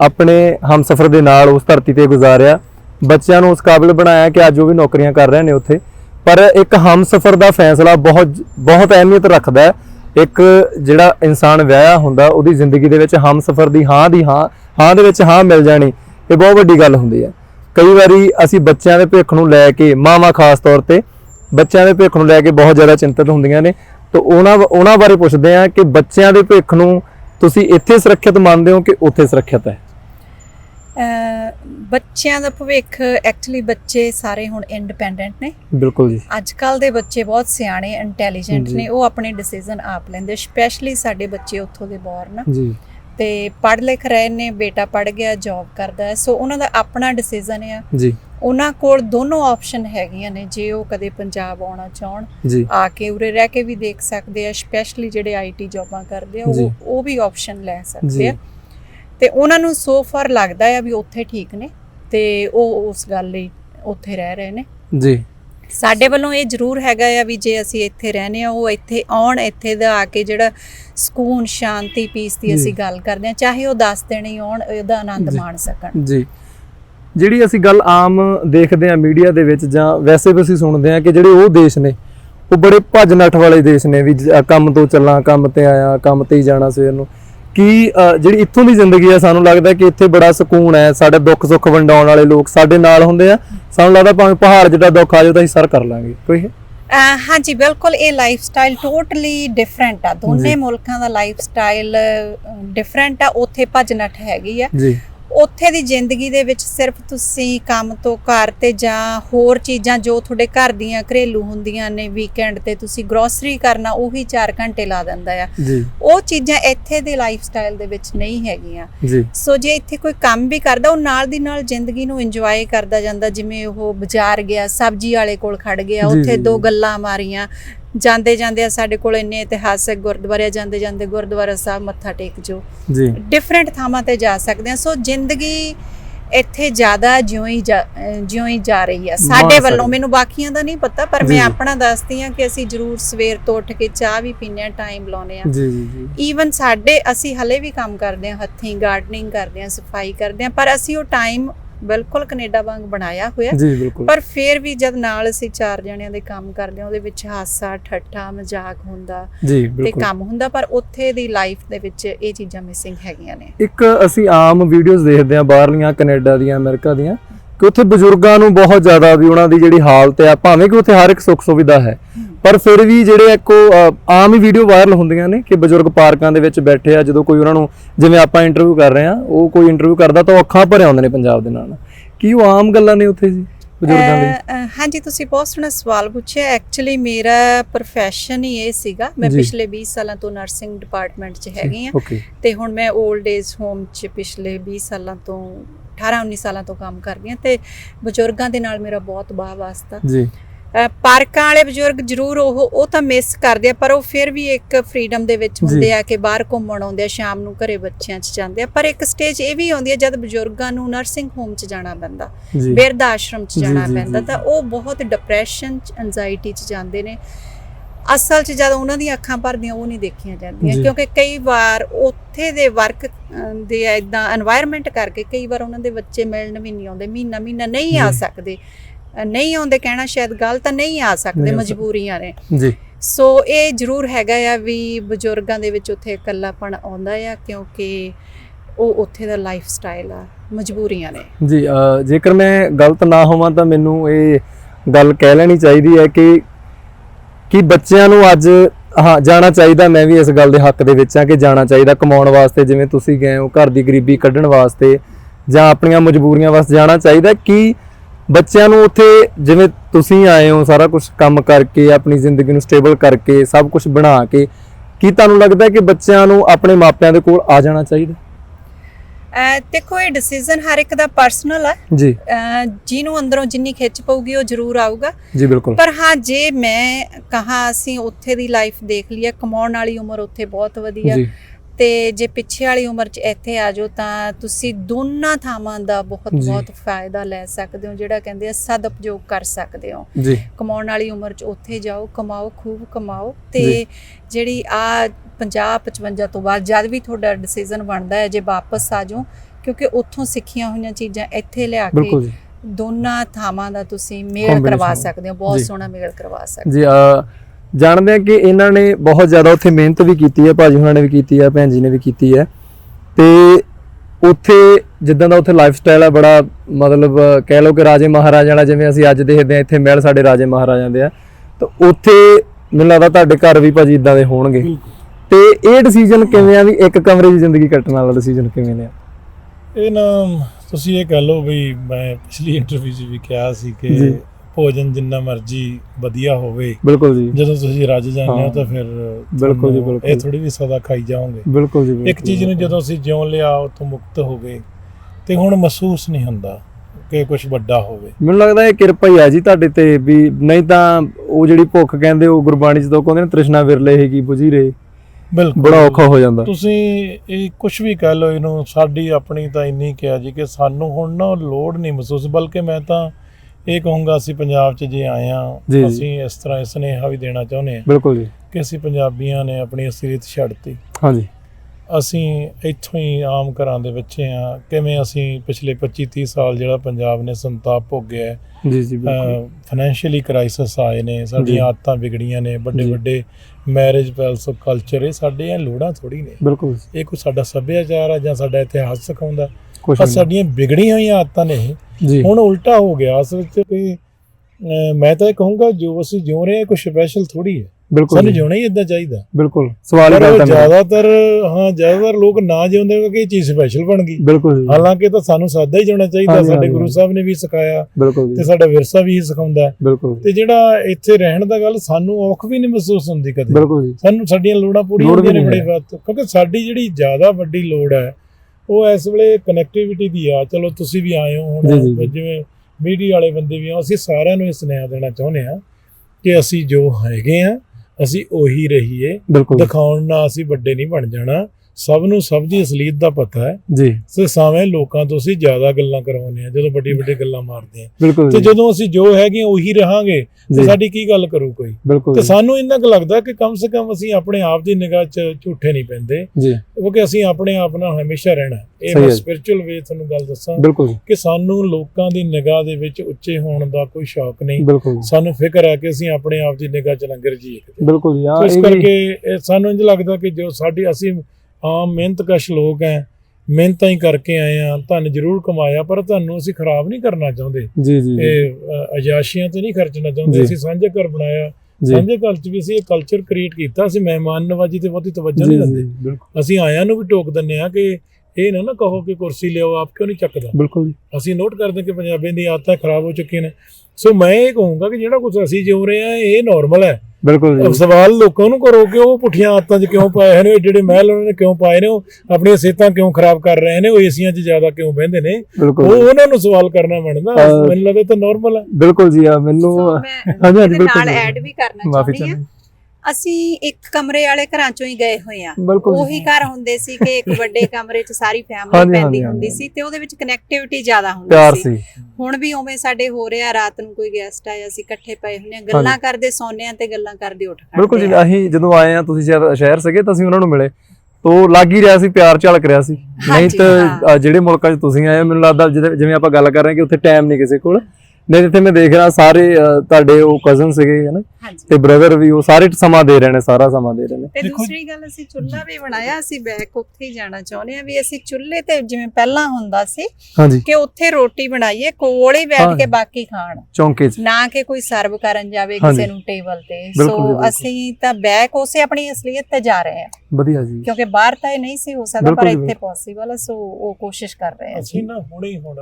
ਆਪਣੇ ਹਮਸਫਰ ਦੇ ਨਾਲ ਉਸ ਧਰਤੀ ਤੇ ਗੁਜ਼ਾਰਿਆ। ਬੱਚਿਆਂ ਨੂੰ ਉਸ ਕਾਬਿਲ ਬਣਾਇਆ ਕਿ ਅੱਜ ਉਹ ਵੀ ਨੌਕਰੀਆਂ ਕਰ ਰਹੇ ਨੇ ਉੱਥੇ। ਪਰ ਇੱਕ ਹਮਸਫਰ ਦਾ ਫੈਸਲਾ ਬਹੁਤ ਬਹੁਤ ਅਹਿਮੀਅਤ ਰੱਖਦਾ ਹੈ। ਇੱਕ ਜਿਹੜਾ ਇਨਸਾਨ ਵਿਆਹਿਆ ਹੁੰਦਾ, ਉਹਦੀ ਜ਼ਿੰਦਗੀ ਦੇ ਵਿੱਚ ਹਮਸਫਰ ਦੀ ਹਾਂ ਦੀ ਹਾਂ ਹਾਂ ਦੇ ਵਿੱਚ ਹਾਂ ਮਿਲ ਜਾਣੀ, ਇਹ ਬਹੁਤ ਵੱਡੀ ਗੱਲ ਹੁੰਦੀ ਹੈ। ਕਈ ਵਾਰੀ ਅਸੀਂ ਬੱਚਿਆਂ ਦੇ ਭਵਿੱਖ ਨੂੰ ਲੈ ਕੇ, ਮਾਵਾਂ ਖਾਸ ਤੌਰ ਤੇ ਬੱਚਿਆਂ ਦੇ ਭਵਿੱਖ ਨੂੰ ਲੈ ਕੇ ਬਹੁਤ ਜ਼ਿਆਦਾ ਚਿੰਤਤ ਹੁੰਦੀਆਂ ਨੇ। ਤਾਂ ਉਹਨਾਂ ਉਹਨਾਂ ਬਾਰੇ ਪੁੱਛਦੇ ਆ ਕਿ ਬੱਚਿਆਂ ਦੇ ਭਵਿੱਖ ਨੂੰ ਤੁਸੀਂ ਇੱਥੇ ਸੁਰੱਖਿਅਤ ਮੰਨਦੇ ਹੋ ਕਿ ਉੱਥੇ ਸੁਰੱਖਿਅਤ ਹੈ? ਬੱਚਿਆਂ ਦਾ ਭਵਿੱਖ ਐਕਚੁਅਲੀ ਬੱਚੇ ਸਾਰੇ ਹੁਣ ਇੰਡੀਪੈਂਡੈਂਟ ਨੇ। ਬਿਲਕੁਲ ਜੀ। ਅੱਜ ਕੱਲ ਦੇ ਬੱਚੇ ਬਹੁਤ ਸਿਆਣੇ ਇੰਟੈਲੀਜੈਂਟ। ਨੇ ਉਹ ਆਪਣੇ ਡਿਸੀਜਨ ਆਪ ਲੈਂਦੇ ਸਪੈਸ਼ਲੀ ਸਾਡੇ ਬੱਚੇ ਉੱਥੋਂ ਦੇ ਬੋਰਨ ਜੀ। ਤੇ ਪੜ੍ਹ ਲਿਖ ਰਹੇ ਨੇ ਬੇਟਾ ਪੜ੍ਹ ਗਿਆ ਜੌਬ ਕਰਦਾ ਹੈ। ਸੋ ਉਹਨਾਂ ਦਾ ਆਪਣਾ ਡਿਸੀਜਨ ਆ। ਜੀ। ਉਹਨਾਂ ਕੋਲ ਦੋਨੋਂ ਆਪਸ਼ਨ ਹੈਗੀਆਂ ਨੇ ਜੇ ਉਹ ਕਦੇ ਪੰਜਾਬ ਆਉਣਾ ਚਾਹਣ ਆ ਕੇ ਉਰੇ ਰਹਿ ਕੇ ਵੀ ਦੇਖ ਸਕਦੇ ਆ ਸਪੈਸ਼ਲੀ ਜਿਹੜੇ ਆਈਟੀ ਜੌਬਾਂ ਕਰਦੇ ਆ। ਉਹ ਉਹ ਵੀ ਆਪਸ਼ਨ ਲੈ। ਸਕਦੇ ਆ। ਤੇ ਉਹਨਾਂ ਨੂੰ ਸੋ ਫਾਰ ਲੱਗਦਾ ਆ ਵੀ ਉੱਥੇ ਠੀਕ ਨੇ ਤੇ ਉਹ ਉਸ ਗੱਲ ਲਈ ਉੱਥੇ ਰਹਿ ਰਹੇ ਨੇ। ਜੀ। ਸਾਡੇ ਵੱਲੋਂ ਇਹ ਜ਼ਰੂਰ ਹੈਗਾ ਆ ਵੀ ਜੇ ਅਸੀਂ ਇੱਥੇ ਰਹਨੇ ਆ ਉਹ ਇੱਥੇ ਆਉਣ ਇੱਥੇ ਦਾ ਆ ਕੇ ਜਿਹੜਾ ਸਕੂਨ ਸ਼ਾਂਤੀ ਪੀਸ ਦੀ। ਅਸੀਂ ਗੱਲ ਕਰਦੇ ਆ ਚਾਹੇ ਉਹ 10 ਦਿਨ ਹੀ ਆਉਣ ਉਹਦਾ ਆਨੰਦ। ਮਾਣ ਸਕਣ ਜੀ ਜਿਹੜੀ ਅਸੀਂ ਗੱਲ ਆਮ ਦੇਖਦੇ ਆ ਮੀਡੀਆ ਦੇ ਵਿੱਚ ਜਾਂ ਵੈਸੇ ਵੀ ਅਸੀਂ ਸੁਣਦੇ ਆ ਕਿ ਜਿਹੜੇ ਉਹ ਦੇਸ਼ ਨੇ ਉਹ ਬੜੇ ਭੱਜ ਨੱਠ ਵਾਲੇ ਦੇਸ਼ ਨੇ ਵੀ ਕੰਮ ਤੋਂ ਚੱਲਾਂ ਕੰਮ ਤੇ ਆਇਆ ਕੰਮ ਤੇ ਹੀ ਜਾਣਾ ਸਵੇਰ ਨੂੰ ਕੀ ਜਿਹੜੀ ਇੱਥੋਂ ਦੀ ਜ਼ਿੰਦਗੀ ਆ ਸਾਨੂੰ ਲੱਗਦਾ ਕਿ ਇੱਥੇ ਬੜਾ ਸਕੂਨ ਹੈ ਸਾਡੇ ਦੁੱਖ ਸੁੱਖ ਵੰਡਾਉਣ ਵਾਲੇ ਲੋਕ ਸਾਡੇ ਨਾਲ ਹੁੰਦੇ ਆ ਸਾਨੂੰ ਲੱਗਦਾ ਭਾਵੇਂ ਪਹਾੜ ਜਿੱਡਾ ਦੁੱਖ ਆ ਜਾਵੇ ਤਾਂ ਅਸੀਂ ਸਰ ਕਰ ਲਾਂਗੇ। ਕੋਈ ਹਾਂਜੀ ਬਿਲਕੁਲ ਇਹ ਲਾਈਫ ਸਟਾਈਲ ਟੋਟਲੀ ਡਿਫਰੈਂਟ ਆ। ਦੋਨੇ ਮੁਲਕਾਂ ਦਾ ਲਾਈਫ ਸਟਾਈਲ ਡਿਫਰੈਂਟ ਆ। ਉੱਥੇ ਭੱਜ ਨੱਠ ਹੈਗੀ ਆ। ਜੀ। ਉੱਥੇ ਦੀ ਜ਼ਿੰਦਗੀ ਦੇ ਵਿੱਚ ਸਿਰਫ ਤੁਸੀਂ ਕੰਮ ਤੋਂ ਘਰ ਤੇ ਜਾਂ ਹੋਰ ਚੀਜ਼ਾਂ ਜੋ ਤੁਹਾਡੇ ਘਰ ਦੀਆਂ ਘਰੇਲੂ ਹੁੰਦੀਆਂ ਨੇ ਵੀਕਐਂਡ ਤੇ ਤੁਸੀਂ ਗਰੋਸਰੀ ਕਰਨਾ ਉਹੀ 4 ਘੰਟੇ ਲਾ ਦਿੰਦਾ ਆ। ਉਹ ਚੀਜ਼ਾਂ ਇੱਥੇ ਦੇ ਲਾਈਫ ਸਟਾਈਲ ਦੇ ਵਿੱਚ ਨਹੀਂ ਹੈਗੀਆਂ। ਸੋ ਜੇ ਇੱਥੇ ਕੋਈ ਕੰਮ ਵੀ ਕਰਦਾ ਉਹ ਨਾਲ ਦੀ ਨਾਲ ਜ਼ਿੰਦਗੀ ਨੂੰ ਇੰਜੋਏ ਕਰਦਾ ਜਾਂਦਾ ਜਿਵੇਂ ਉਹ ਬਾਜ਼ਾਰ ਗਿਆ ਸਬਜ਼ੀ ਵਾਲੇ ਕੋਲ ਖੜ ਗਿਆ ਉੱਥੇ ਦੋ। ਗੱਲਾਂ ਮਾਰੀਆਂ ਜਾਂਦੇ ਜਾਂਦੇ ਆ ਸਾਡੇ ਕੋਲ ਇੰਨੇ ਇਤਿਹਾਸਕ ਗੁਰਦੁਆਰੇ ਆ, ਜਾਂਦੇ ਜਾਂਦੇ ਗੁਰਦੁਆਰਾ ਸਾਹਿਬ ਮੱਥਾ ਟੇਕ ਜੋ ਜੀ। ਡਿਫਰੈਂਟ ਥਾਵਾਂ ਤੇ ਜਾ ਸਕਦੇ ਆ। ਸੋ ਜ਼ਿੰਦਗੀ ਇੱਥੇ ਜ਼ਿਆਦਾ ਜਿਉਂ ਹੀ ਜਿਉਂ ਹੀ ਜਾ ਰਹੀ ਆ। ਸਾਡੇ ਵੱਲੋਂ। ਮੈਨੂੰ ਬਾਕੀਆਂ ਦਾ ਨਹੀਂ ਪਤਾ ਪਰ ਮੈਂ। ਆਪਣਾ ਦੱਸਦੀ ਆ ਕਿ ਅਸੀਂ ਜ਼ਰੂਰ ਸਵੇਰ ਤੋਂ ਉੱਠ ਕੇ ਚਾਹ ਵੀ ਪੀਂਦੇ ਆ ਟਾਈਮ ਲਾਉਨੇ ਆ ਜੀ ਜੀ ਜੀ। ਈਵਨ ਸਾਡੇ ਅਸੀਂ ਹਲੇ ਵੀ ਕੰਮ ਕਰਦੇ ਹਾਂ ਹੱਥੀਂ ਗਾਰਡਨਿੰਗ ਕਰਦੇ ਹਾਂ ਸਫ਼ਾਈ ਕਰਦੇ ਹਾਂ ਪਰ ਅਸੀਂ ਉਹ ਟਾਈਮ ਬਿਲਕੁਲ ਕੈਨੇਡਾ ਵਾਂਗ ਬਣਾਇਆ ਹੋਇਆ ਜੀ ਬਿਲਕੁਲ। ਪਰ ਫਿਰ ਵੀ ਜਦ ਨਾਲ ਅਸੀਂ ਚਾਰ ਜਣਿਆਂ ਦੇ ਕੰਮ ਕਰਦੇ ਹਾਂ ਉਹਦੇ ਵਿੱਚ ਹਾਸਾ ਠੱਠਾ ਮਜ਼ਾਕ ਹੁੰਦਾ ਤੇ ਕੰਮ ਹੁੰਦਾ ਪਰ ਉੱਥੇ ਦੀ ਲਾਈਫ ਦੇ ਵਿੱਚ ਇਹ ਚੀਜ਼ਾਂ ਮਿਸਿੰਗ ਹੈਗੀਆਂ ਨੇ। ਇੱਕ ਅਸੀਂ ਆਮ ਵੀਡੀਓਜ਼ ਦੇਖਦੇ ਆ ਬਾਹਰਲੀਆਂ ਕੈਨੇਡਾ ਦੀਆਂ ਅਮਰੀਕਾ ਦੀਆਂ ਕਿ ਉੱਥੇ ਬਜ਼ੁਰਗਾਂ ਨੂੰ ਬਹੁਤ ਜ਼ਿਆਦਾ ਵੀ ਉਹਨਾਂ ਦੀ ਜਿਹੜੀ ਹਾਲਤ ਹੈ ਭਾਵੇਂ ਕਿ ਉੱਥੇ ਹਰ ਇੱਕ ਸੁੱਖ ਸੁਵਿਧਾ ਹੈ ਪਰ ਫਿਰ ਵੀ ਜਿਹੜੇ ਇੱਕ ਆਮ ਹੀ ਵੀਡੀਓ ਵਾਇਰਲ ਹੁੰਦੀਆਂ ਨੇ ਕਿ ਬਜ਼ੁਰਗ ਪਾਰਕਾਂ ਦੇ ਵਿੱਚ ਬੈਠੇ ਆ ਜਦੋਂ ਕੋਈ ਉਹਨਾਂ ਨੂੰ ਜਿਵੇਂ ਆਪਾਂ ਇੰਟਰਵਿਊ ਕਰ ਰਹੇ ਆ ਉਹ ਕੋਈ ਇੰਟਰਵਿਊ ਕਰਦਾ ਤਾਂ ਅੱਖਾਂ ਭਰੇ ਆਉਂਦੇ ਨੇ ਪੰਜਾਬ ਦੇ ਨਾਲ। ਕੀ ਉਹ ਆਮ ਗੱਲਾਂ ਨੇ ਉੱਥੇ ਜੀ ਬਜ਼ੁਰਗਾਂ ਲਈ? ਹਾਂਜੀ ਤੁਸੀਂ ਬਹੁਤ ਸੋਹਣਾ ਸਵਾਲ ਪੁੱਛਿਆ। ਐਕਚੁਅਲੀ ਮੇਰਾ profession ਹੀ ਇਹ ਸੀਗਾ। ਮੈਂ। ਪਿਛਲੇ 20 ਸਾਲਾਂ ਤੋਂ ਨਰਸਿੰਗ ਡਿਪਾਰਟਮੈਂਟ 'ਚ ਹੈਗੀ ਆ। ਤੇ ਹੁਣ ਮੈਂ 올ਡ ਏਜ ਹੋਮ 'ਚ ਪਿਛਲੇ 20 ਸਾਲਾਂ ਤੋਂ 18 19 ਸਾਲਾਂ ਤੋਂ ਕੰਮ ਕਰਦੀ ਹਾਂ ਤੇ ਬਜ਼ੁਰਗਾਂ ਦੇ ਨਾਲ ਮੇਰਾ ਬਹੁਤ ਬਾਹ ਵਾਸਤਾ। ਜੀ। ਪਾਰਕਾਂ ਵਾਲੇ ਬਜ਼ੁਰਗ ਜ਼ਰੂਰ ਉਹ ਉਹ ਤਾਂ ਮਿਸ ਕਰਦੇ ਆ ਪਰ ਉਹ ਫਿਰ ਵੀ ਇੱਕ ਫਰੀडम ਦੇ ਵਿੱਚ ਹੁੰਦੇ ਆ ਕਿ ਬਾਹਰ ਘੁੰਮਣ ਆਉਂਦੇ ਆ ਸ਼ਾਮ ਨੂੰ ਘਰੇ ਬੱਚਿਆਂ 'ਚ ਜਾਂਦੇ ਆ। ਪਰ ਇੱਕ ਸਟੇਜ ਇਹ ਵੀ ਆਉਂਦੀ ਆ ਜਦ ਬਜ਼ੁਰਗਾਂ ਨੂੰ ਨਰਸਿੰਗ ਹੋਮ 'ਚ ਜਾਣਾ ਪੈਂਦਾ ਬਿਰਧ ਆਸ਼ਰਮ 'ਚ ਜਾਣਾ ਪੈਂਦਾ ਤਾਂ ਉਹ ਬਹੁਤ ਡਿਪਰੈਸ਼ਨ 'ਚ ਐਂਜ਼ਾਇਟੀ 'ਚ ਜਾਂਦੇ ਨੇ। ਅਸਲ 'ਚ ਜਦ ਉਹਨਾਂ ਦੀਆਂ ਅੱਖਾਂ ਭਰਦੀਆਂ ਉਹ ਨਹੀਂ ਦੇਖੀਆਂ ਜਾਂਦੀਆਂ ਕਿਉਂਕਿ ਕਈ ਵਾਰ ਉੱਥੇ ਦੇ ਵਰਕ ਦੇ ਇਦਾਂ এনवायरमेंट ਕਰਕੇ ਕਈ ਵਾਰ ਉਹਨਾਂ ਦੇ ਬੱਚੇ ਮਿਲਣ ਵੀ ਨਹੀਂ ਆਉਂਦੇ ਮਹੀਨਾ ਮਹੀਨਾ ਨਹੀਂ ਆ ਸਕਦੇ। ਨਹੀਂ ਆਉਂਦੇ ਕਹਿਣਾ ਸ਼ਾਇਦ ਗਲਤ ਨਹੀਂ ਆ ਸਕਦੇ। ਮਜਬੂਰੀਆਂ ਨੇ ਜੀ ਸੋ ਇਹ ਜ਼ਰੂਰ ਹੈਗਾ ਆ ਵੀ ਬਜ਼ੁਰਗਾਂ ਦੇ ਵਿੱਚ ਉੱਥੇ ਇਕੱਲਾਪਣ ਆਉਂਦਾ ਆ ਕਿਉਂਕਿ ਉਹ ਉੱਥੇ ਦਾ ਲਾਈਫ ਸਟਾਈਲ ਆ ਮਜਬੂਰੀਆਂ ਨੇ ਜੀ ਜੇਕਰ ਮੈਂ ਗਲਤ ਨਾ ਹੋਵਾਂ ਤਾਂ ਮੈਨੂੰ ਇਹ ਗੱਲ ਕਹਿ ਲੈਣੀ ਚਾਹੀਦੀ ਹੈ ਕਿ ਕਿ ਬੱਚਿਆਂ ਨੂੰ ਅੱਜ ਹਾਂ ਜਾਣਾ ਚਾਹੀਦਾ ਮੈਂ ਵੀ ਇਸ ਗੱਲ ਦੇ ਹੱਕ ਦੇ ਵਿੱਚ ਆ ਕਿ ਜਾਣਾ ਚਾਹੀਦਾ ਕਮਾਉਣ ਵਾਸਤੇ ਜਿਵੇਂ ਤੁਸੀਂ ਗਏ ਹੋ ਘਰ ਦੀ ਗਰੀਬੀ ਕੱਢਣ ਵਾਸਤੇ ਜਾਂ ਆਪਣੀਆਂ ਮਜਬੂਰੀਆਂ ਵਾਸਤੇ ਜਾਣਾ ਚਾਹੀਦਾ ਕਿ ਬੱਚਿਆਂ ਨੂੰ ਉੱਥੇ ਜਿਵੇਂ ਤੁਸੀਂ ਆਏ ਹੋ ਸਾਰਾ ਕੁਝ ਕੰਮ ਕਰਕੇ ਆਪਣੀ ਜ਼ਿੰਦਗੀ ਨੂੰ ਸਟੇਬਲ ਕਰਕੇ ਸਭ ਕੁਝ ਬਣਾ ਕੇ ਕੀ ਤੁਹਾਨੂੰ ਲੱਗਦਾ ਕਿ ਬੱਚਿਆਂ ਨੂੰ ਆਪਣੇ ਮਾਪਿਆਂ ਦੇ ਕੋਲ ਆ ਜਾਣਾ ਚਾਹੀਦਾ? ਦੇਖੋ ਇਹ ਡਿਸੀਜਨ ਹਰ ਇੱਕ ਦਾ ਪਰਸਨਲ ਹੈ ਜੀ। ਜਿਹਨੂੰ ਅੰਦਰੋਂ ਜਿੰਨੀ ਖਿੱਚ ਪਊਗੀ ਉਹ ਜ਼ਰੂਰ ਆਊਗਾ। ਜੀ ਬਿਲਕੁਲ। ਪਰ ਹਾਂ ਜੇ ਮੈਂ ਕਹਾ ਅਸੀਂ ਉੱਥੇ ਦੀ ਲਾਈਫ ਦੇਖ ਲਈ ਹੈ ਕਮਾਉਣ ਵਾਲੀ ਉਮਰ ਉੱਥੇ ਬਹੁਤ ਵਧੀਆ। ਜੀ। ਤੇ ਜੇ ਪਿੱਛੇ ਵਾਲੀ ਉਮਰ 'ਚ ਇੱਥੇ ਆ ਜਾਓ ਤਾਂ ਤੁਸੀਂ ਦੋਨਾਂ ਥਾਵਾਂ ਦਾ ਬਹੁਤ ਜੀ। ਬਹੁਤ ਫਾਇਦਾ ਲੈ ਸਕਦੇ ਹੋ ਜਿਹੜਾ ਕਹਿੰਦੇ ਆ ਸਦ ਉਪਯੋਗ ਕਰ ਸਕਦੇ ਹੋ ਜੀ ਕਮਾਉਣ ਵਾਲੀ ਉਮਰ 'ਚ ਉੱਥੇ ਜਾਓ ਕਮਾਓ ਖੂਬ ਕਮਾਓ ਜੀ। ਤੇ ਜਿਹੜੀ ਆ 50 55 ਤੋਂ ਬਾਅਦ ਜਦ ਵੀ ਤੁਹਾਡਾ ਡਿਸੀਜਨ ਬਣਦਾ ਹੈ ਜੇ ਵਾਪਸ ਆ ਜਾਓ ਕਿਉਂਕਿ ਉੱਥੋਂ ਸਿੱਖੀਆਂ ਹੋਈਆਂ ਚੀਜ਼ਾਂ ਇੱਥੇ ਲਿਆ ਕੇ ਜੀ ਦੋਨਾਂ ਥਾਵਾਂ ਦਾ ਤੁਸੀਂ ਮੇਲ ਕਰਵਾ ਸਕਦੇ ਹੋ ਬਹੁਤ ਜੀ। ਸੋਹਣਾ ਮੇਲ ਕਰਵਾ ਸਕਦੇ ਜੀ ਅ, ਜਾਣਦੇ ਆ ਕਿ ਇਹਨਾਂ ਨੇ ਬਹੁਤ ਜ਼ਿਆਦਾ ਉੱਥੇ ਮਿਹਨਤ ਵੀ ਕੀਤੀ ਹੈ ਭਾਜੀ ਹੁਣਾਂ ਨੇ ਵੀ ਕੀਤੀ ਹੈ ਭੈਣ ਜੀ ਨੇ ਵੀ ਕੀਤੀ ਹੈ। ਤੇ ਉੱਥੇ ਜਿੱਦਾਂ ਦਾ ਉੱਥੇ ਲਾਈਫ ਸਟਾਈਲ ਹੈ ਬੜਾ ਮਤਲਬ ਕਹਿ ਲਓ ਕਿ ਰਾਜੇ ਮਹਾਰਾਜਾ ਵਾਲਾ ਜਿਵੇਂ ਅਸੀਂ ਅੱਜ ਦੇਖਦੇ ਆ ਇੱਥੇ ਮਹਿਲ ਸਾਡੇ ਰਾਜੇ ਮਹਾਰਾਜਿਆਂ ਦੇ ਆ। ਤਾਂ ਉੱਥੇ ਮੈਨੂੰ ਲੱਗਦਾ ਤੁਹਾਡੇ ਘਰ ਵੀ ਭਾਜੀ ਇਦਾਂ ਦੇ ਹੋਣਗੇ। ਤੇ ਇਹ ਡਿਸੀਜਨ ਕਿਵੇਂ ਆ ਵੀ ਇੱਕ ਕਮਰੇ ਦੀ ਜ਼ਿੰਦਗੀ ਕੱਟਣ ਵਾਲਾ ਡਿਸੀਜਨ ਕਿਵੇਂ ਨੇ ਇਹ ਨਾ ਤੁਸੀਂ ਇਹ ਕਹ ਲਓ ਵੀ ਮੈਂ ਪਿਛਲੀ ਇੰਟਰਵਿਊ 'ਚ ਵੀ ਕਿਹਾ ਸੀ। ਕਿ ਭੋਜਨ ਜਿੰਨਾ ਮਰਜ਼ੀ ਵਧੀਆ ਹੋਵੇ। ਬਿਲਕੁਲ ਜੀ। ਜਦੋਂ ਤੁਸੀਂ ਰੱਜ ਜਾਂਦੇ ਹੋ। ਤਾਂ ਫਿਰ ਬਿਲਕੁਲ ਜੀ, ਬਿਲਕੁਲ। ਇਹ ਥੋੜੀ ਵੀ ਸਦਾ ਖਾਈ ਜਾਓਗੇ। ਬਿਲਕੁਲ ਜੀ ਇੱਕ ਚੀਜ਼ ਨੂੰ। ਜਦੋਂ ਅਸੀਂ ਜਿਉਂ ਲਿਆ ਉਹ ਤੋਂ ਮੁਕਤ ਹੋ ਗਏ ਤੇ ਹੁਣ ਮਹਿਸੂਸ ਨਹੀਂ ਹੁੰਦਾ ਕਿ ਕੁਝ ਵੱਡਾ ਹੋਵੇ। ਮੈਨੂੰ ਲੱਗਦਾ ਇਹ ਕਿਰਪਾ ਹੀ ਆ ਜੀ ਤੁਹਾਡੇ ਤੇ ਵੀ ਨਹੀਂ ਤਾਂ ਉਹ ਜਿਹੜੀ ਭੁੱਖ ਕਹਿੰਦੇ ਉਹ ਗੁਰਬਾਣੀ ਚ ਤਾਂ ਕਹਿੰਦੇ ਨੇ ਤ੍ਰਿਸ਼ਨਾ ਵਿਰਲੇ ਹੈਗੀ 부ਜੀ ਰਹੇ। ਬਿਲਕੁਲ ਬੜਾ ਔਖਾ ਹੋ ਜਾਂਦਾ। ਤੁਸੀਂ ਇਹ ਕੁਝ ਵੀ ਕਹਿ ਲਓ ਇਹਨੂੰ ਸਾਡੀ ਆਪਣੀ ਤਾਂ ਇੰਨੀ ਕਿਹਾ ਜੀ ਕਿ ਸਾਨੂੰ ਹੁਣ ਨਾ ਲੋੜ ਨਹੀਂ ਮਹਿਸੂਸ ਬਲਕਿ ਮੈਂ ਤਾਂ ਇਹ ਕਹੂੰਗਾ ਅਸੀਂ ਪੰਜਾਬ 'ਚ ਜੇ ਆਏ ਜੀ, ਜੀ। ਅਸੀਂ ਇਸ ਤਰ੍ਹਾਂ ਇਹ ਸੁਨੇਹਾ ਵੀ ਦੇਣਾ ਚਾਹੁੰਦੇ ਹਾਂ ਬਿਲਕੁਲ ਜੀ। ਕਿ ਅਸੀਂ ਪੰਜਾਬੀਆਂ ਨੇ ਆਪਣੀ ਅਸਲੀਅਤ ਛੱਡਤੀ। ਹਾਂਜੀ। ਅਸੀਂ ਇੱਥੋਂ ਹੀ ਆਮ ਘਰਾਂ ਦੇ ਬੱਚੇ ਆ ਕਿਵੇਂ ਅਸੀਂ ਪਿਛਲੇ 25 30 ਸਾਲ ਜਿਹੜਾ ਪੰਜਾਬ ਨੇ ਸੰਤਾਪ ਭੋਗਿਆ ਹੈ ਜੀ ਜੀ ਬਿਲਕੁਲ। ਫਾਈਨੈਂਸ਼ੀਅਲੀ ਕ੍ਰਾਈਸਿਸ ਆਏ ਨੇ ਜੀ। ਸਾਡੀਆਂ ਆਦਤਾਂ ਵਿਗੜੀਆਂ ਨੇ ਵੱਡੇ ਜੀ। ਵੱਡੇ ਮੈਰਿਜ ਪੈਲਸ ਕਲਚਰ ਇਹ ਸਾਡੇ ਇਹ ਲੋੜਾਂ ਥੋੜੀ ਨੇ। ਬਿਲਕੁਲ ਇਹ ਕੋਈ ਸਾਡਾ ਸੱਭਿਆਚਾਰ ਆ ਜਾਂ ਸਾਡਾ ਇਤਿਹਾਸ ਸਿਖਾਉਂਦਾ? ਕੁਛ ਨਹੀਂ। ਸਾਡੀਆਂ ਵਿਗੜੀਆਂ ਹੋਈਆਂ ਆਦਤਾਂ ਨੇ ਇਹ। ਜੀ। ਹੁਣ ਉਲਟਾ ਹੋ ਗਿਆ ਅਸਲ ਵਿੱਚ ਕਿ ਅਹ, ਮੈਂ ਤਾਂ ਇਹ ਕਹੂੰਗਾ ਜੋ ਅਸੀਂ ਜਿਉ ਰਹੇ ਹਾਂ ਕੋਈ ਸਪੈਸ਼ਲ ਥੋੜੀ ਹੈ। ਬਿਲਕੁਲ ਸਾਨੂੰ ਜੀ, ਜਿਉਣਾ ਹੀ ਇਦਾਂ ਚਾਹੀਦਾ। ਬਿਲਕੁਲ ਸਵਾਲ ਹੀ ਪਰ ਕਰਤਾ ਮੈਂ ਜ਼ਿਆਦਾਤਰ ਹਾਂ ਜ਼ਿਆਦਾਤਰ ਲੋਕ ਨਾ ਜਿਉਂਦੇ ਕਿ ਇਹ ਚੀਜ਼ ਸਪੈਸ਼ਲ ਬਣ ਗਈ। ਬਿਲਕੁਲ ਜੀ। ਹਾਲਾਂਕਿ ਤਾਂ ਸਾਨੂੰ ਸਾਦਾ ਹੀ ਜਿਉਣਾ ਚਾਹੀਦਾ ਹਾਂਜੀ, ਸਾਡੇ ਹਾਂਜੀ, ਗੁਰੂ ਸਾਹਿਬ ਨੇ ਵੀ ਸਿਖਾਇਆ ਬਿਲਕੁਲ ਤੇ ਜੀ। ਸਾਡਾ ਵਿਰਸਾ ਵੀ ਸਿਖਾਉਂਦਾ ਹੈ। ਬਿਲਕੁਲ ਤੇ ਜਿਹੜਾ ਇੱਥੇ ਰਹਿਣ ਦਾ ਗੱਲ ਸਾਨੂੰ ਔਖ ਵੀ ਨਹੀਂ ਮਹਿਸੂਸ ਹੁੰਦੀ ਕਦੇ। ਬਿਲਕੁਲ ਜੀ। ਸਾਨੂੰ ਸਾਡੀਆਂ ਲੋੜਾਂ ਪੂਰੀਆਂ ਲੋੜ ਵੀ ਹੁੰਦੀਆਂ ਨੇ ਨਹੀਂ ਬੜੀ ਬਾਤ ਕਿਉਂਕਿ ਸਾਡੀ ਜਿਹੜੀ ਜ਼ਿਆਦਾ ਵੱਡੀ ਲੋੜ ਹੈ ਉਹ ਇਸ ਵੇਲੇ ਕਨੈਕਟੀਵਿਟੀ ਦੀ ਆ। ਚਲੋ ਤੁਸੀਂ ਵੀ ਆਏ ਹੋ ਹੁਣ। ਜਿਵੇਂ ਮੀਡੀਆ ਵਾਲੇ ਬੰਦੇ ਵੀ ਆ ਅਸੀਂ ਸਾਰਿਆਂ ਨੂੰ ਇਹ ਸੁਨੇਹਾ ਦੇਣਾ ਚਾਹੁੰਦੇ ਆ ਕਿ ਅਸੀਂ ਜੋ ਹੈਗੇ ਆ ਅਸੀਂ ਉਹੀ ਰਹੀਏ। ਦਿਖਾਉਣ ਨਾਲ ਅਸੀਂ ਵੱਡੇ ਨਹੀਂ ਬਣ ਜਾਣਾ। ਸਭ ਨੂੰ ਸਭ ਦੀ ਅਸਲੀਅਤ ਦਾ ਪਤਾ ਹੈ। ਜੀ। ਸੋ ਸਾਵੇਂ ਲੋਕਾਂ ਤੋਂ ਅਸੀਂ ਜ਼ਿਆਦਾ ਗੱਲਾਂ ਕਰਵਾਉਂਦੇ ਆ ਜਦੋਂ ਵੱਡੀ ਵੱਡੀ ਗੱਲਾਂ ਮਾਰਦੇ ਆ ਬਿਲਕੁਲ ਤੇ ਜਦੋਂ ਅਸੀਂ ਜੋ ਹੈਗੇ ਉਹੀ ਰਹਾਂਗੇ ਤੇ ਸਾਡੀ ਕੀ ਗੱਲ ਕਰੂ ਕੋਈ? ਬਿਲਕੁਲ ਤੇ ਸਾਨੂੰ ਇੰਨਾ ਕੁ ਲੱਗਦਾ ਕਿ ਕਮ ਸੇ ਕਮ ਅਸੀਂ ਆਪਣੇ ਆਪ ਦੀ ਨਿਗਾਹ 'ਚ ਝੂਠੇ ਨਹੀਂ ਪੈਂਦੇ। ਜੀ। ਕਿਉਂਕਿ ਅਸੀਂ ਆਪਣੇ ਆਪ ਨਾਲ ਹਮੇਸ਼ਾ ਰਹਿਣਾ ਇਹ। ਸਪਿਰਚੁਅਲ ਵੇ ਤੁਹਾਨੂੰ ਗੱਲ ਦੱਸਾਂ ਬਿਲਕੁਲ ਕਿ ਸਾਨੂੰ ਲੋਕਾਂ ਦੀ ਨਿਗਾਹ ਦੇ ਵਿੱਚ ਉੱਚੇ ਹੋਣ ਦਾ ਕੋਈ ਸ਼ੌਕ ਨਹੀਂ। ਬਿਲਕੁਲ ਸਾਨੂੰ ਫਿਕਰ ਹੈ ਕਿ ਅਸੀਂ ਆਪਣੇ ਆਪ ਦੀ ਨਿਗਾਹ 'ਚ ਲੰਗਰ। ਬਿਲਕੁਲ ਜੀ ਹਾਂ ਸੋ ਇਸ ਕਰਕੇ ਸਾਨੂੰ ਇੰਜ ਲੱਗਦਾ ਕਿ ਜੋ ਸਾਡੀ ਅਸੀਂ ਆਮ ਮਿਹਨਤਕਸ਼ ਲੋਕ ਹੈ ਮਿਹਨਤਾਂ ਹੀ ਕਰਕੇ ਆਏ ਆ ਧਨ ਜ਼ਰੂਰ ਕਮਾਇਆ ਪਰ ਤੁਹਾਨੂੰ ਅਸੀਂ ਖਰਾਬ ਨਹੀਂ ਕਰਨਾ ਚਾਹੁੰਦੇ। ਜੀ ਜੀ ਇਹ ਅ, ਅਯਾਸ਼ੀਆਂ ਤੇ ਨਹੀਂ ਖਰਚਣਾ ਚਾਹੁੰਦੇ। ਅਸੀਂ ਸਾਂਝਾ ਘਰ ਬਣਾਇਆ। ਸਾਂਝੇ ਘਰ 'ਚ ਵੀ ਅਸੀਂ ਇਹ ਕਲਚਰ ਕ੍ਰੀਏਟ ਕੀਤਾ ਅਸੀਂ ਮਹਿਮਾਨ ਨਵਾਜੀ ਤੇ ਬਹੁਤੀ ਤਵੱਜੋ ਨਹੀਂ ਦਿੰਦੇ। ਅਸੀਂ ਆਇਆਂ ਨੂੰ ਵੀ ਟੋਕ ਦਿੰਨੇ ਆ ਕਿ ਇਹ ਨਾ ਨਾ ਕਹੋ ਕਿ ਕੁਰਸੀ ਲਿਆਓ ਆਪ ਕਿਉਂ ਨਹੀਂ ਚੱਕਦਾ? ਬਿਲਕੁਲ ਜੀ। ਅਸੀਂ ਨੋਟ ਕਰਦੇ ਕਿ ਪੰਜਾਬੀਆਂ ਦੀ ਆਦਤਾਂ ਖਰਾਬ ਹੋ ਚੁੱਕੀਆਂ ਨੇ। ਸੋ ਮੈਂ ਇਹ ਕਹੂੰਗਾ ਕਿ ਜਿਹੜਾ ਕੁਝ ਅਸੀਂ ਜਿਉ ਰਹੇ ਆ ਇਹ ਨਾਰਮਲ ਹੈ। ਬਿਲਕੁਲ ਜੀ। ਸਵਾਲ ਲੋਕਾਂ ਨੂੰ ਕਰੋ ਕਿ ਉਹ ਪੁੱਠੀਆਂ ਆਦਤਾਂ 'ਚ ਕਿਉਂ ਪਾਏ ਨੇ ਜਿਹੜੇ ਮਹਿਲ ਉਹਨਾਂ ਨੇ ਕਿਉਂ ਪਾਏ ਨੇ ਉਹ ਆਪਣੀਆਂ ਸਿਹਤਾਂ ਕਿਉਂ ਖਰਾਬ ਕਰ ਰਹੇ ਨੇ ਉਹ ਏਸੀਆਂ 'ਚ ਜ਼ਿਆਦਾ ਕਿਉਂ ਬਹਿੰਦੇ ਨੇ? ਉਹ ਉਹਨਾਂ ਨੂੰ ਸਵਾਲ ਕਰਨਾ ਬਣਦਾ। ਮੈਨੂੰ ਲੱਗਦਾ ਤਾਂ ਨਾਰਮਲ ਹੈ। ਬਿਲਕੁਲ ਜੀ ਆ ਮੈਨੂੰ ਹਾਂਜੀ ਬਿਲਕੁਲ ਨਾਲ। ਐਡ ਵੀ ਕਰਨਾ ਮਾਫੀ ਚਾਹੁੰਦੀ ਹਾਂ। ਚਾਹੁੰਦੇ। ਅਸੀਂ ਇੱਕ ਕਮਰੇ ਵਾਲੇ ਘਰਾਂ ਚੋਂ ਹੀ ਗਏ ਹੋਏ ਆ। ਉਹੀ। ਘਰ ਹੁੰਦੇ ਸੀ ਕਿ ਇੱਕ ਵੱਡੇ ਕਮਰੇ 'ਚ ਸਾਰੀ ਫੈਮਿਲੀ ਪੈਂਦੀ ਹੁੰਦੀ। ਸੀ ਤੇ ਉਹਦੇ ਵਿੱਚ ਕਨੈਕਟੀਵਿਟੀ ਜ਼ਿਆਦਾ ਹੁੰਦੀ ਸੀ। ਹੁਣ ਵੀ ਉਵੇਂ ਸਾਡੇ ਹੋ ਰਿਹਾ ਰਾਤ ਨੂੰ ਕੋਈ ਗੈਸਟ ਆਇਆ ਅਸੀਂ ਇਕੱਠੇ ਪਏ ਹੁੰਨੇ ਆ ਗੱਲਾਂ ਕਰਦੇ ਸੌਂਦੇ ਆ ਤੇ ਗੱਲਾਂ ਕਰਦੇ ਉੱਠ ਖੜਦੇ ਬਿਲਕੁਲ ਜੀ। ਅਸੀਂ ਜਦੋਂ ਆਏ ਆ ਤੁਸੀਂ ਸ਼ਹਿਰ ਸੀਗੇ ਤਾਂ ਅਸੀਂ ਉਹਨਾਂ ਨੂੰ ਮਿਲੇ। ਤੋ ਲੱਗ ਹੀ ਰਿਹਾ ਸੀ ਪਿਆਰ ਝਲਕ ਰਿਹਾ ਸੀ। ਨਹੀਂ ਤਾਂ ਜਿਹੜੇ ਮੁਲਕਾਂ 'ਚ ਤੁਸੀਂ ਆਏ ਮੈਨੂੰ ਲੱਗਦਾ ਜਿਵੇਂ ਜਿਵੇਂ ਆਪਾਂ ਗੱਲ ਕਰ ਰਹੇ ਹਾਂ ਕਿ ਉੱਥੇ ਟਾਈਮ ਨਹੀਂ ਕਿਸੇ ਕੋਲ। ਨਹੀਂ ਇੱਥੇ ਮੈਂ ਦੇਖ ਰਿਹਾ ਸਾਰੇ ਤੁਹਾਡੇ ਉਹ ਕਜ਼ਨ ਸੀਗੇ ਹਨਾ? ਹਾਂਜੀ। ਤੇ ਬ੍ਰਦਰ ਵੀ ਉਹ ਸਾਰੇ ਸਮਾਂ ਦੇ ਰਹੇ ਨੇ ਸਾਰਾ ਸਮਾਂ ਦੇ ਰਹੇ ਨੇ। ਤੇ ਦੇਖੋ- ਦੂਸਰੀ ਗੱਲ ਅਸੀਂ ਚੁੱਲ੍ਹਾ ਵੀ ਬਣਾਇਆ ਅਸੀਂ ਬੈਕ ਉੱਥੇ ਹੀ ਜਾਣਾ ਚਾਹੁੰਦੇ ਆ ਵੀ ਅਸੀਂ ਚੁੱਲ੍ਹੇ ਤੇ ਜਿਵੇਂ ਪਹਿਲਾਂ ਹੁੰਦਾ ਸੀ ਹਾਂਜੀ। ਕਿ ਉੱਥੇ ਰੋਟੀ ਬਣਾਈਏ ਕੋਲ ਹੀ ਬੈਠ। ਕੇ ਬਾਕੀ ਖਾਣ। ਚੌਂਕੇ 'ਚ। ਨਾ ਕਿ ਕੋਈ ਸਰਵ ਕਰਨ ਜਾਵੇ ਹਾਂਜੀ। ਕਿਸੇ ਨੂੰ ਟੇਬਲ ਤੇ। ਬਿਲਕੁਲ ਜੀ, ਸੋ ਬਿਲਕੁਲ। ਅਸੀਂ ਤਾਂ ਬੈਕ ਉਸੇ ਆਪਣੀ ਅਸਲੀਅਤ ਤੇ ਜਾ ਰਹੇ ਹਾਂ। ਵਧੀਆ ਜੀ। ਕਿਉਂਕਿ ਬਾਹਰ ਤਾਂ ਇਹ ਨਹੀਂ ਸੀ ਹੋ ਸਕਦਾ ਬਿਲਕੁਲ ਪਰ ਜੀ, ਇੱਥੇ। ਪੋਸੀਬਲ ਹੈ ਸੋ ਉਹ ਕੋਸ਼ਿਸ਼ ਕਰ ਰਹੇ ਹਾਂ ਅਸੀਂ ਅਸੀਂ ਨਾ ਹੁਣੇ ਹੀ ਹੁਣ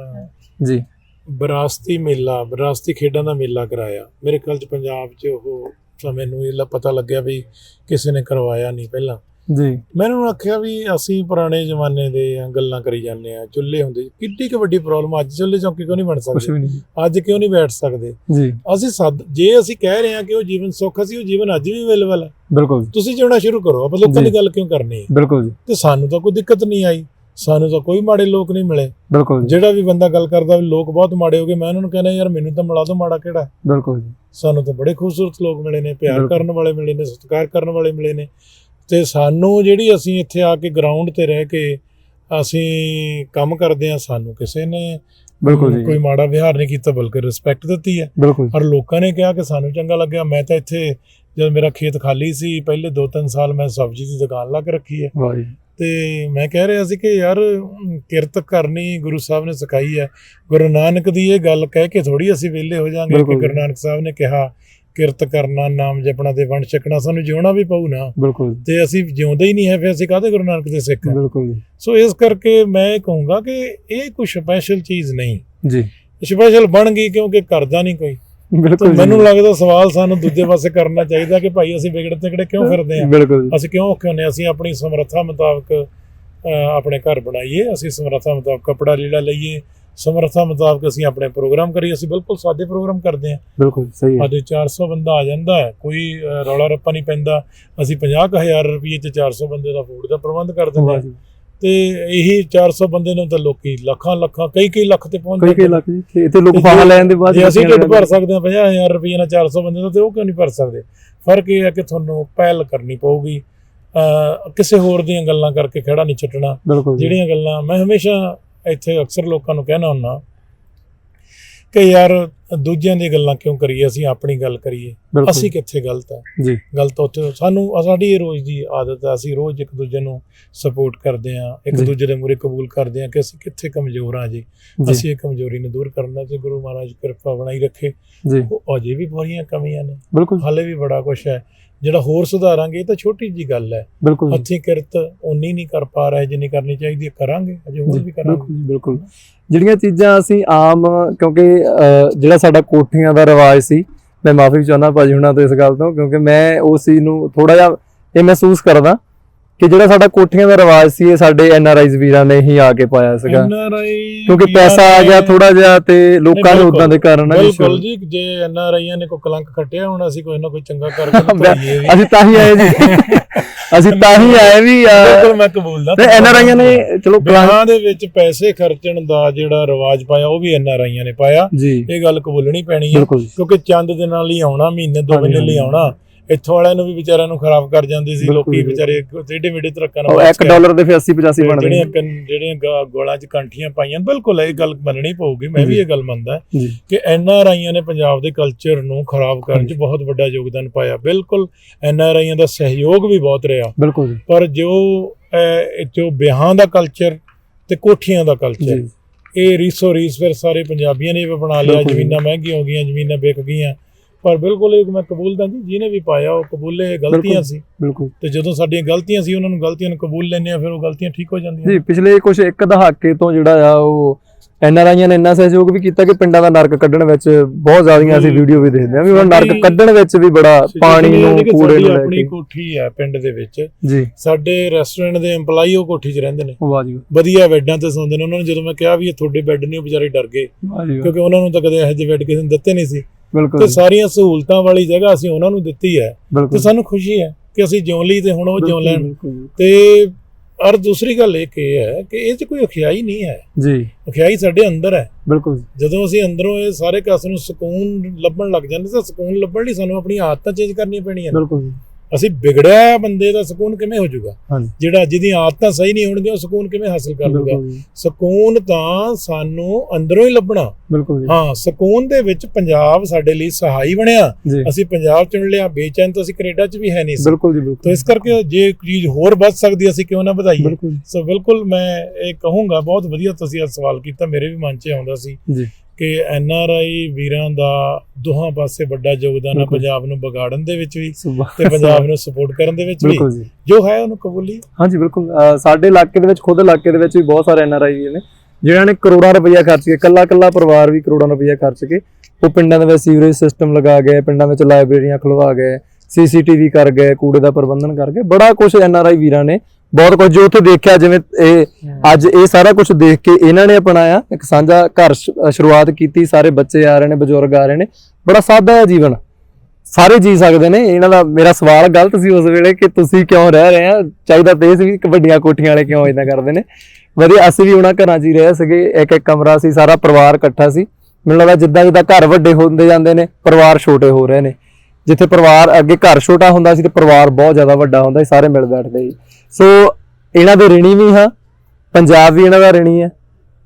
ਜੀ। ਵਿਰਾਸਤੀ ਮੇਲਾ ਵਿਰਾਸਤੀ ਖੇਡਾਂ ਦਾ ਮੇਲਾ ਕਰਾਇਆ। ਮੇਰੇ ਖਿਆਲ ਚ ਪੰਜਾਬ 'ਚ ਉਹ ਤਾਂ ਮੈਨੂੰ ਇਹ ਪਤਾ ਲੱਗਿਆ ਵੀ ਕਿਸੇ ਨੇ ਕਰਵਾਇਆ ਨਹੀਂ ਪਹਿਲਾਂ। ਜੀ। ਮੈਨੂੰ ਆਖਿਆ ਵੀ ਅਸੀਂ ਪੁਰਾਣੇ ਜ਼ਮਾਨੇ ਦੇ ਗੱਲਾਂ ਕਰੀ ਜਾਂਦੇ ਆ ਚੁੱਲ੍ਹੇ ਹੁੰਦੇ ਕਿੱਡੀ ਕੁ ਵੱਡੀ ਪ੍ਰੋਬਲਮ ਅੱਜ ਚੁੱਲ੍ਹੇ ਚੌਂਕੀ ਕਿਉਂ ਨਹੀਂ ਬਣ ਸਕਦੇ? ਅੱਜ ਕਿਉਂ ਨਹੀਂ ਬੈਠ ਸਕਦੇ? ਜੀ। ਅਸੀਂ ਸਦ ਜੇ ਅਸੀਂ ਕਹਿ ਰਹੇ ਹਾਂ ਕਿ ਉਹ ਜੀਵਨ ਸੁੱਖ ਸੀ ਉਹ ਜੀਵਨ ਅੱਜ ਵੀ ਅਵੇਲੇਬਲ ਹੈ ਬਿਲਕੁਲ ਤੁਸੀਂ ਜਿਉਣਾ ਸ਼ੁਰੂ ਕਰੋ ਆਪਾਂ ਲੋਕਾਂ ਦੀ। ਗੱਲ ਕਿਉਂ ਕਰਨੀ ਹੈ? ਬਿਲਕੁਲ ਜੀ। ਤੇ ਸਾਨੂੰ ਤਾਂ ਕੋਈ ਦਿੱਕਤ ਨਹੀਂ ਆਈ। ਸਾਨੂੰ ਤਾਂ ਕੋਈ ਮਾੜੇ ਲੋਕ ਨਹੀਂ ਮਿਲੇ। ਬਿਲਕੁਲ ਜੀ। ਜਿਹੜਾ ਵੀ ਬੰਦਾ ਗੱਲ ਕਰਦਾ ਵੀ ਲੋਕ ਬਹੁਤ ਮਾੜੇ ਹੋ ਗਏ ਮੈਂ ਉਹਨਾਂ ਨੂੰ ਕਹਿੰਦਾ ਯਾਰ ਮੈਨੂੰ ਤਾਂ ਮਿਲਾ ਦੋ ਮਾੜਾ ਕਿਹੜਾ ਬਿਲਕੁਲ ਜੀ। ਸਾਨੂੰ ਤਾਂ ਬੜੇ ਖੂਬਸੂਰਤ ਲੋਕ ਮਿਲੇ ਨੇ ਪਿਆਰ ਬਿਲਕੁਲ। ਕਰਨ ਵਾਲੇ ਮਿਲੇ ਨੇ ਸਤਿਕਾਰ ਕਰਨ ਵਾਲੇ ਮਿਲੇ ਨੇ। ਤੇ ਸਾਨੂੰ ਜਿਹੜੀ ਅਸੀਂ ਇੱਥੇ ਆ ਕੇ ਗਰਾਊਂਡ ਤੇ ਰਹਿ ਕੇ ਅਸੀਂ ਕੰਮ ਕਰਦੇ ਆ ਸਾਨੂੰ ਕਿਸੇ ਨੇ ਬਿਲਕੁਲ ਜੀ। ਕੋਈ ਮਾੜਾ ਵਿਹਾਰ ਨਹੀਂ ਕੀਤਾ ਬਲਕਿ ਰਿਸਪੈਕਟ ਦਿੱਤੀ ਹੈ। ਬਿਲਕੁਲ ਔਰ ਲੋਕਾਂ ਨੇ ਕਿਹਾ ਕਿ ਸਾਨੂੰ ਚੰਗਾ ਲੱਗਿਆ। ਮੈਂ ਤਾਂ ਇੱਥੇ ਜਦ ਮੇਰਾ ਖੇਤ ਖਾਲੀ ਸੀ ਪਹਿਲੇ 2-3 ਸਾਲ ਮੈਂ ਸਬਜ਼ੀ ਦੀ ਦੁਕਾਨ ਲਾ ਕੇ ਰੱਖੀ ਹੈ। ਵਾਹ ਜੀ। ਤੇ ਮੈਂ ਕਹਿ ਰਿਹਾ ਸੀ ਕਿ ਯਾਰ ਕਿਰਤ ਕਰਨੀ ਗੁਰੂ ਸਾਹਿਬ ਨੇ ਸਿਖਾਈ ਹੈ। ਗੁਰੂ ਨਾਨਕ ਦੀ ਇਹ ਗੱਲ ਕਹਿ ਕੇ ਥੋੜੀ ਅਸੀਂ ਵਿਹਲੇ ਹੋ ਜਾਾਂਗੇ ਕਿ। ਗੁਰੂ ਨਾਨਕ ਸਾਹਿਬ ਨੇ ਕਿਹਾ ਕਿਰਤ ਕਰਨਾ ਨਾਮ ਜਪਣਾ ਤੇ ਵੰਡ ਛਕਣਾ ਸਾਨੂੰ ਜਿਉਣਾ ਵੀ ਪਊ ਨਾ। ਬਿਲਕੁਲ ਤੇ ਅਸੀਂ ਜਿਉਂਦੇ ਹੀ ਨਹੀਂ ਹੈ ਫਿਰ ਅਸੀਂ ਕਾਹਦੇ ਗੁਰੂ ਨਾਨਕ ਦੇ ਸਿੱਖ ਹਾਂ? ਬਿਲਕੁਲ ਜੀ। ਸੋ ਇਸ ਕਰਕੇ ਮੈਂ ਇਹ ਕਹੂੰਗਾ ਕਿ ਇਹ ਕੋਈ ਸਪੈਸ਼ਲ ਚੀਜ਼ ਨਹੀਂ। ਜੀ। ਸਪੈਸ਼ਲ ਬਣ ਗਈ ਕਿਉਂਕਿ ਕਰਦਾ ਨਹੀਂ ਕੋਈ। ਬਿਲਕੁਲ ਮੈਨੂੰ ਲੱਗਦਾ ਸਵਾਲ ਸਾਨੂੰ ਦੂਜੇ ਪਾਸੇ ਕਰਨਾ ਚਾਹੀਦਾ ਕਿ ਭਾਈ ਅਸੀਂ ਵਿਗੜ ਤਿਗੜੇ ਕਿਉਂ ਫਿਰਦੇ ਬਿਲਕੁਲ ਜੀ। ਅਸੀਂ ਕਿਉਂ ਹਾਂ? ਅਸੀਂ ਆਪਣੀ ਸਮਰੱਥਾ ਮੁਤਾਬਕ ਆਪਣੇ ਘਰ ਬਣਾਈਏ ਅਸੀਂ ਸਮਰੱਥਾ ਮੁਤਾਬਕ ਕਪੜਾ ਲੀੜਾ ਲਈਏ ਸਮਰੱਥਾ ਮੁਤਾਬਕ ਅਸੀਂ ਆਪਣੇ ਪ੍ਰੋਗਰਾਮ ਕਰੀਏ ਅਸੀਂ ਬਿਲਕੁਲ ਸਾਦੇ ਪ੍ਰੋਗਰਾਮ ਕਰਦੇ ਹਾਂ ਬਿਲਕੁਲ ਸਹੀ ਹੈ। ਸਾਡੇ 400 ਬੰਦਾ ਆ ਜਾਂਦਾ ਹੈ ਕੋਈ ਰੌਲਾ ਰੱਪਾ ਨਹੀਂ ਪੈਂਦਾ। ਅਸੀਂ 50000 ਰੁਪਏ ਚ 400 ਬੰਦੇ ਦਾ ਫੂਡ ਦਾ ਪ੍ਰਬੰਧ ਕਰ ਦਿੰਦੇ ਜੀ। ਤੇ ਇਹੀ 400 ਬੰਦੇ ਨੂੰ ਤਾਂ ਲੋਕੀ ਲੱਖਾਂ ਲੱਖਾਂ ਕਈ ਕਈ ਲੱਖ ਤੇ ਪਹੁੰਚ ਕਈ ਕਈ। ਲੱਖ ਜੀ ਇੱਥੇ ਲੋਕ ਫਾਹਾ ਲੈਣ ਦੇ ਬਾਅਦ ਜੇ ਅਸੀਂ ਢਿੱਡ ਭਰ ਸਕਦੇ ਹਾਂ 50000 ਰੁਪਏ ਨਾਲ 400 ਬੰਦੇ ਦਾ ਤੇ ਉਹ ਕਿਉਂ ਨਹੀਂ ਭਰ ਸਕਦੇ? ਫ਼ਰਕ ਇਹ ਹੈ ਕਿ ਤੁਹਾਨੂੰ ਪਹਿਲ ਕਰਨੀ ਪਊਗੀ। ਅ ਕਿਸੇ ਹੋਰ ਦੀਆਂ ਗੱਲਾਂ ਕਰਕੇ ਖੜਾ ਨਹੀਂ ਛੱਡਣਾ। ਜਿਹੜੀਆਂ ਗੱਲਾਂ ਮੈਂ ਹਮੇਸ਼ਾ ਇੱਥੇ ਅਕਸਰ ਲੋਕਾਂ ਨੂੰ ਕਹਿਣਾ ਹੁੰਦਾ ਕਿ ਯਾਰ ਦੂਜਿਆਂ ਦੀਆਂ ਗੱਲਾਂ ਕਿਉਂ ਕਰੀਏ ਅਸੀਂ ਆਪਣੀ ਗੱਲ ਕਰੀਏ? ਅਸੀਂ ਕਿੱਥੇ ਗਲਤ ਹੈ ਜੀ। ਗਲਤ ਉੱਥੇ। ਸਾਨੂੰ ਸਾਡੀ ਇਹ ਰੋਜ਼ ਦੀ ਆਦਤ ਹੈ ਅਸੀਂ ਰੋਜ਼ ਇੱਕ ਦੂਜੇ ਨੂੰ ਸਪੋਰਟ ਕਰਦੇ ਹਾਂ ਇੱਕ। ਦੂਜੇ ਦੇ ਮੂਰੇ ਕਬੂਲ ਕਰਦੇ ਹਾਂ ਕਿ ਅਸੀਂ ਕਿੱਥੇ ਕਮਜ਼ੋਰ ਹਾਂ ਜੀ। ਅਸੀਂ ਇਹ ਕਮਜ਼ੋਰੀ ਨੂੰ ਦੂਰ ਕਰਨਾ ਤੇ ਗੁਰੂ ਮਹਾਰਾਜ ਕਿਰਪਾ ਬਣਾਈ ਰੱਖੇ। ਜੀ। ਉਹ ਅਜੇ ਵੀ ਬੜੀਆਂ ਕਮੀਆਂ ਨੇ। ਬਿਲਕੁਲ। ਹਾਲੇ ਵੀ ਬੜਾ ਕੁਝ ਹੈ। ਜਿਹੜਾ ਹੋਰ ਸੁਧਾਰਾਂਗੇ ਇਹ ਤਾਂ ਛੋਟੀ ਜੀ ਗੱਲ ਹੈ। ਹੱਥੀਂ ਕਿਰਤ ਉਨੀ ਨਹੀਂ ਕਰ ਪਾ ਰਹੇ ਜਿੰਨੀ ਕਰਨੀ ਚਾਹੀਦੀ ਹੈ ਕਰਾਂਗੇ ਅਜੇ ਹੋਰ ਵੀ ਕਰਾਂਗੇ। ਬਿਲਕੁਲ ਜੀ ਬਿਲਕੁਲ। ਜਿਹੜੀਆਂ ਚੀਜ਼ਾਂ ਅਸੀਂ ਆਮ ਕਿਉਂਕਿ ਜਿਹੜਾ ਸਾਡਾ ਕੋਠੀਆਂ ਦਾ ਰਿਵਾਜ ਸੀ ਮੈਂ ਮਾਫੀ ਚਾਹੁੰਦਾ ਭਾਜੀ ਹੁਣਾਂ ਤੋਂ ਇਸ ਗੱਲ ਤੋਂ ਕਿਉਂਕਿ ਮੈਂ ਉਸ ਚੀਜ਼ ਨੂੰ ਥੋੜਾ ਜਿਹਾ ਇਹ ਮਹਿਸੂਸ ਕਰਦਾ। ਕਿ ਜਿਹੜਾ ਸਾਡਾ ਕੋਠੀਆਂ ਦਾ ਰਿਵਾਜ ਸੀ ਇਹ ਸਾਡੇ ਐਨ ਆਰ ਆਈਜ਼ ਵੀਰਾਂ ਨੇ ਹੀ ਆ ਕੇ ਪਾਇਆ ਸੀਗਾ। ਕਿਉਂਕਿ ਪੈਸਾ ਆ ਗਿਆ ਥੋੜਾ ਜਿਹਾ ਤੇ ਲੋਕਾਂ ਨੇ ਉਦਾਂ ਦੇ ਕਾਰਨ ਬਿਲਕੁਲ ਜੀ ਜੇ ਐਨ ਆਰ ਆਈਆਂ ਨੇ ਕੋਈ ਕਲੰਕ ਖੱਟਿਆ ਹੁਣ ਅਸੀਂ ਕੋਈ ਨਾ ਕੋਈ ਚੰਗਾ ਕਰਕੇ ਵੀ ਅਸੀਂ ਤਾਂ ਹੀ ਆਏ ਜੀ। ਅਸੀਂ ਤਾਂ ਹੀ ਆਏ ਵੀ ਬਿਲਕੁਲ ਮੈਂ ਕਬੂਲਦਾ ਤੇ ਐਨ ਆਰ ਆਈਆਂ ਨੇ ਚਲੋ ਕਲਾਂ- ਵਿਆਹਾਂ ਦੇ ਵਿੱਚ ਪੈਸੇ ਖਰਚਣ ਦਾ ਜਿਹੜਾ ਰਿਵਾਜ ਪਾਇਆ ਉਹ ਵੀ ਐਨ ਆਰ ਆਈਆਂ ਨੇ ਪਾਇਆ। ਇਹ ਗੱਲ ਕਬੂਲਣੀ ਪੈਣੀ ਹੈ ਕਿਉਂਕਿ ਚੰਦ ਦੇ ਨਾਲ ਹੀ ਆਉਣਾ ਮਹੀਨੇ ਦੋ ਮਹੀਨੇ ਲਈ। ਆਉਣਾ। ਇੱਥੋਂ ਵਾਲਿਆਂ ਨੂੰ ਵੀ ਵਿਚਾਰਿਆਂ ਨੂੰ ਖਰਾਬ ਕਰ ਜਾਂਦੀ ਸੀ ਲੋਕੀ। ਵਿਚਾਰੇ ਟੇਢੇ ਮੇਢੇ ਤਰੱਕਾਂ ਉਹ 1 ਡਾਲਰ ਦੇ ਫਿਰ 80 85 ਬਣਦੇ ਜਿਹੜੀਆਂ ਜਿਹੜੀਆਂ ਗੋਲਾਂ 'ਚ ਕੰਠੀਆਂ ਪਾਈਆਂ ਬਿਲਕੁਲ ਇਹ ਗੱਲ ਮੰਨਣੀ ਪਊਗੀ ਮੈਂ ਵੀ। ਇਹ ਗੱਲ ਮੰਨਦਾ। ਕਿ ਐਨ ਆਰ ਆਈਆਂ ਨੇ ਪੰਜਾਬ ਦੇ ਕਲਚਰ ਨੂੰ ਖਰਾਬ ਕਰਨ 'ਚ। ਬਹੁਤ ਵੱਡਾ ਯੋਗਦਾਨ ਪਾਇਆ। ਬਿਲਕੁਲ ਐਨ ਆਰ ਆਈਆਂ ਦਾ ਸਹਿਯੋਗ ਵੀ ਬਹੁਤ ਰਿਹਾ। ਬਿਲਕੁਲ ਪਰ ਜੋ ਜੋ ਵਿਆਹਾਂ ਦਾ ਕਲਚਰ ਤੇ ਕੋਠੀਆਂ ਦਾ ਕਲਚਰ ਇਹ ਰੀਸੋ ਰੀਸ ਫਿਰ ਸਾਰੇ ਪੰਜਾਬੀਆਂ ਨੇ ਵੀ ਬਣਾ ਲਿਆ। ਜ਼ਮੀਨਾਂ ਮਹਿੰਗੀਆਂ ਹੋ ਗਈਆਂ ਜ਼ਮੀਨਾਂ ਵਿਕ ਗਈਆਂ। ਪਰ ਬਿਲਕੁਲ ਇਹ ਮੈਂ ਕਬੂਲਦਾ ਜੀ ਜਿਹਨੇ ਵੀ ਪਾਇਆ ਉਹ ਕਬੂਲੇ ਗਲਤੀਆਂ। ਸੀ। ਬਿਲਕੁਲ। ਤੇ ਜਦੋਂ ਸਾਡੀਆਂ ਗਲਤੀਆਂ ਸੀ ਉਹਨਾਂ ਨੂੰ ਗਲਤੀਆਂ ਨੂੰ ਕਬੂਲ ਲੈਂਦੇ ਆ ਫਿਰ ਉਹ ਗਲਤੀਆਂ ਠੀਕ ਹੋ ਜਾਂਦੀਆਂ ਜੀ ਪਿਛਲੇ ਕੁਝ ਇੱਕ ਦਹਾਕੇ ਤੋਂ ਜਿਹੜਾ ਆ ਉਹ ਐਨ ਆਰ ਆਈਆਂ ਨੇ ਇੰਨਾ ਸਹਿਯੋਗ ਵੀ ਕੀਤਾ ਕਿ ਪਿੰਡਾਂ ਦਾ ਨਰਕ ਕੱਢਣ ਵਿੱਚ ਬਹੁਤ ਜ਼ਿਆਦੀਆਂ ਅਸੀਂ। ਵੀਡੀਓ ਵੀ ਦੇਖਦੇ ਹਾਂ ਵੀ ਉਹ ਨਰਕ ਕੱਢਣ ਵਿੱਚ ਵੀ ਬੜਾ ਪਾਣੀ ਨੂੰ ਕੂੜੇ ਨੂੰ ਆਪਣੀ ਕੋਠੀ ਹੈ ਪਿੰਡ ਦੇ ਵਿੱਚ ਜੀ। ਸਾਡੇ ਰੈਸਟੋਰੈਂਟ ਦੇ EMPLOYE ਉਹ ਕੋਠੀ 'ਚ ਰਹਿੰਦੇ ਨੇ। ਵਾਹ ਜੀ। ਵਧੀਆ ਬੈੱਡਾਂ ਤੇ ਸੌਂਦੇ ਨੇ। ਉਹਨਾਂ ਨੂੰ ਜਦੋਂ ਮੈਂ ਕਿਹਾ ਵੀ ਇਹ ਤੁਹਾਡੇ ਬੈੱਡ ਨਹੀਂ ਉਹ ਵਿਚਾਰੇ ਡਰ ਗਏ। ਕਿਉਂਕਿ ਉਹਨਾਂ ਨੂੰ ਤਾਂ ਕਦੇ ਇਹੋ ਜਿਹੇ ਬੈੱਡ ਕਿਸੇ ਨੇ ਦਿੱਤੇ ਨਹੀਂ ਸੀ। ਤੇ ਸਾਰੀਆਂ ਸਹੂਲਤਾਂ ਵਾਲੀ ਜਗ੍ਹਾ ਅਸੀਂ ਉਹਨਾਂ ਨੂੰ ਦਿੱਤੀ ਹੈ ਤੇ ਬਿਲਕੁਲ ਸਾਨੂੰ ਖੁਸ਼ੀ ਹੈ ਕਿ ਅਸੀਂ ਜਿਉਂ ਲਈ ਤੇ ਹੁਣ ਉਹ ਜਿਉਂ ਲੈਣ। ਬਿਲਕੁਲ। ਤੇ ਔਰ ਦੂਸਰੀ ਗੱਲ ਇਹ ਕਿ ਹੈ ਕਿ ਇਹ 'ਚ ਕੋਈ ਅਖਿਆਈ ਨਹੀਂ ਹੈ। ਜੀ। ਅਖਿਆਈ ਸਾਡੇ ਅੰਦਰ ਹੈ। ਬਿਲਕੁਲ ਜੀ, ਜਦੋਂ ਅਸੀਂ ਅੰਦਰੋਂ ਇਹ ਸਾਰੇ ਕਾਸ ਨੂੰ ਸਕੂਨ ਲੱਭਣ ਲੱਗ ਜਾਂਦੇ ਤਾਂ ਸਕੂਨ ਲੱਭਣ ਲਈ ਸਾਨੂੰ ਆਪਣੀਆਂ ਆਦਤਾਂ ਚੇਂਜ ਕਰਨੀਆਂ ਪੈਣੀਆਂ ਨੇ। ਬਿਲਕੁਲ ਜੀ, ਅਸੀਂ ਵਿਗੜਿਆ ਬੰਦੇ ਦਾ ਸਕੂਨ ਕਿਵੇਂ ਹੋ ਜਾਊਗਾ? ਜਿਹੜਾ ਜਿਹਦੀਆਂ ਆਦਤਾਂ ਸਹੀ ਨਹੀਂ ਹੋਣਗੀਆਂ ਉਹ ਸਕੂਨ ਕਿਵੇਂ ਹਾਸਲ ਕਰ ਲੂਗਾ ਸਕੂਨ ਤਾਂ ਸਾਨੂੰ ਅੰਦਰੋਂ ਹੀ ਲੱਭਣਾ। ਹਾਂ ਸਕੂਨ ਦੇ ਵਿੱਚ ਪੰਜਾਬ ਸਾਡੇ ਲਈ ਸਹਾਈ ਬਣਿਆ। ਅਸੀਂ ਪੰਜਾਬ ਚੁਣ ਲਿਆ ਬੇਚੈਨ ਤਾਂ ਅਸੀਂ ਕੈਨੇਡਾ 'ਚ ਵੀ ਹੈ ਨਹੀਂ ਸੀ। ਬਿਲਕੁਲ ਜੀ ਤਾਂ ਬਿਲਕੁਲ ਇਸ ਕਰਕੇ ਜੇ ਚੀਜ਼ ਹੋਰ ਵੱਧ ਸਕਦੀ ਅਸੀਂ ਕਿਉਂ ਨਾ ਵਧਾਈਏ? ਸੋ ਬਿਲਕੁਲ ਮੈਂ ਇਹ ਕਹੂੰਗਾ ਬਹੁਤ ਵਧੀਆ ਤੁਸੀਂ ਅੱਜ ਸਵਾਲ ਕੀਤਾ ਮੇਰੇ ਵੀ ਮਨ 'ਚ ਆਉਂਦਾ ਸੀ। ਜੀ। ਕਿ ਐਨ ਆਰ ਆਈ ਵੀਰਾਂ ਦਾ ਦੋਹਾਂ ਪਾਸੇ ਵੱਡਾ ਯੋਗਦਾਨ ਹੈ। ਪੰਜਾਬ ਨੂੰ ਵਿਗਾੜਨ ਦੇ ਵਿੱਚ ਵੀ ਤੇ ਪੰਜਾਬ ਨੂੰ ਸਪੋਰਟ ਕਰਨ ਦੇ ਵਿੱਚ ਵੀ। ਜੀ। ਹੈ ਉਹਨੂੰ ਕਬੂਲੀ। ਹਾਂਜੀ ਬਿਲਕੁਲ। ਸਾਡੇ ਇਲਾਕੇ ਦੇ ਵਿੱਚ ਖੁਦ ਇਲਾਕੇ ਦੇ ਵਿੱਚ ਵੀ ਬਹੁਤ ਸਾਰੇ ਐਨ ਆਰ ਆਈ ਨੇ। ਜਿਨ੍ਹਾਂ ਨੇ ਕਰੋੜਾਂ ਰੁਪਈਆ ਖਰਚ ਕੇ ਕੱਲਾ ਕੱਲਾ ਪਰਿਵਾਰ ਵੀ ਕਰੋੜਾਂ ਰੁਪਈਆ ਖਰਚ ਕੇ ਉਹ ਪਿੰਡਾਂ ਦੇ ਵਿੱਚ ਸੀਵਰੇਜ ਸਿਸਟਮ ਲਗਾ ਗਏ ਪਿੰਡਾਂ ਵਿੱਚ ਲਾਇਬ੍ਰੇਰੀਆਂ ਖੁਲਵਾ ਗਏ ਸੀਸੀਟੀਵੀ ਕਰ ਗਏ ਕੂੜੇ ਦਾ ਪ੍ਰਬੰਧਨ ਕਰ ਗਏ। ਬੜਾ ਕੁਝ ਐਨਆਰਆਈ ਵੀਰਾਂ ਨੇ ਬਹੁਤ ਕੁਝ ਜੋ ਉੱਥੇ ਦੇਖਿਆ ਜਿਵੇਂ ਇਹ ਅੱਜ ਇਹ ਸਾਰਾ ਕੁਝ ਦੇਖ ਕੇ ਇਹਨਾਂ ਨੇ ਅਪਣਾਇਆ। ਇੱਕ ਸਾਂਝਾ ਘਰ ਸ਼ੁਰੂਆਤ ਕੀਤੀ ਸਾਰੇ ਬੱਚੇ ਆ ਰਹੇ ਨੇ ਬਜ਼ੁਰਗ ਆ ਰਹੇ ਨੇ। ਬੜਾ ਸਾਦਾ ਹੈ ਜੀਵਨ। ਸਾਰੇ ਜੀ ਸਕਦੇ ਨੇ। ਇਹਨਾਂ ਦਾ ਮੇਰਾ ਸਵਾਲ ਗਲਤ ਸੀ ਉਸ ਵੇਲੇ ਕਿ ਤੁਸੀਂ ਕਿਉਂ ਰਹਿ ਰਹੇ ਆ? ਚਾਹੀਦਾ ਤੇ ਸੀ ਕਿ ਵੱਡੀਆਂ ਕੋਠੀਆਂ ਵਾਲੇ ਕਿਉਂ ਇਦਾਂ ਕਰਦੇ ਨੇ? ਵਧੀਆ ਅਸੀਂ ਵੀ ਉਹਨਾਂ ਘਰਾਂ 'ਚ ਹੀ ਰਹੇ ਸੀਗੇ। ਇੱਕ ਇੱਕ ਕਮਰਾ ਸੀ ਸਾਰਾ ਪਰਿਵਾਰ ਇਕੱਠਾ ਸੀ। ਮੈਨੂੰ ਲੱਗਦਾ ਜਿੱਦਾਂ ਜਿੱਦਾਂ ਘਰ ਵੱਡੇ ਹੁੰਦੇ ਜਾਂਦੇ ਨੇ ਪਰਿਵਾਰ ਛੋਟੇ ਹੋ ਰਹੇ ਨੇ। ਜਿੱਥੇ ਪਰਿਵਾਰ ਅੱਗੇ ਘਰ ਛੋਟਾ ਹੁੰਦਾ ਸੀ ਤੇ ਪਰਿਵਾਰ ਬਹੁਤ ਜ਼ਿਆਦਾ ਵੱਡਾ ਹੁੰਦਾ ਸੀ ਸਾਰੇ ਮਿਲ ਬੈਠਦੇ ਸੀ। ਸੋ ਇਹਨਾਂ ਦੇ ਰਿਣੀ ਵੀ ਹਾਂ, ਪੰਜਾਬ ਵੀ ਇਹਨਾਂ ਦਾ ਰਿਣੀ ਹੈ,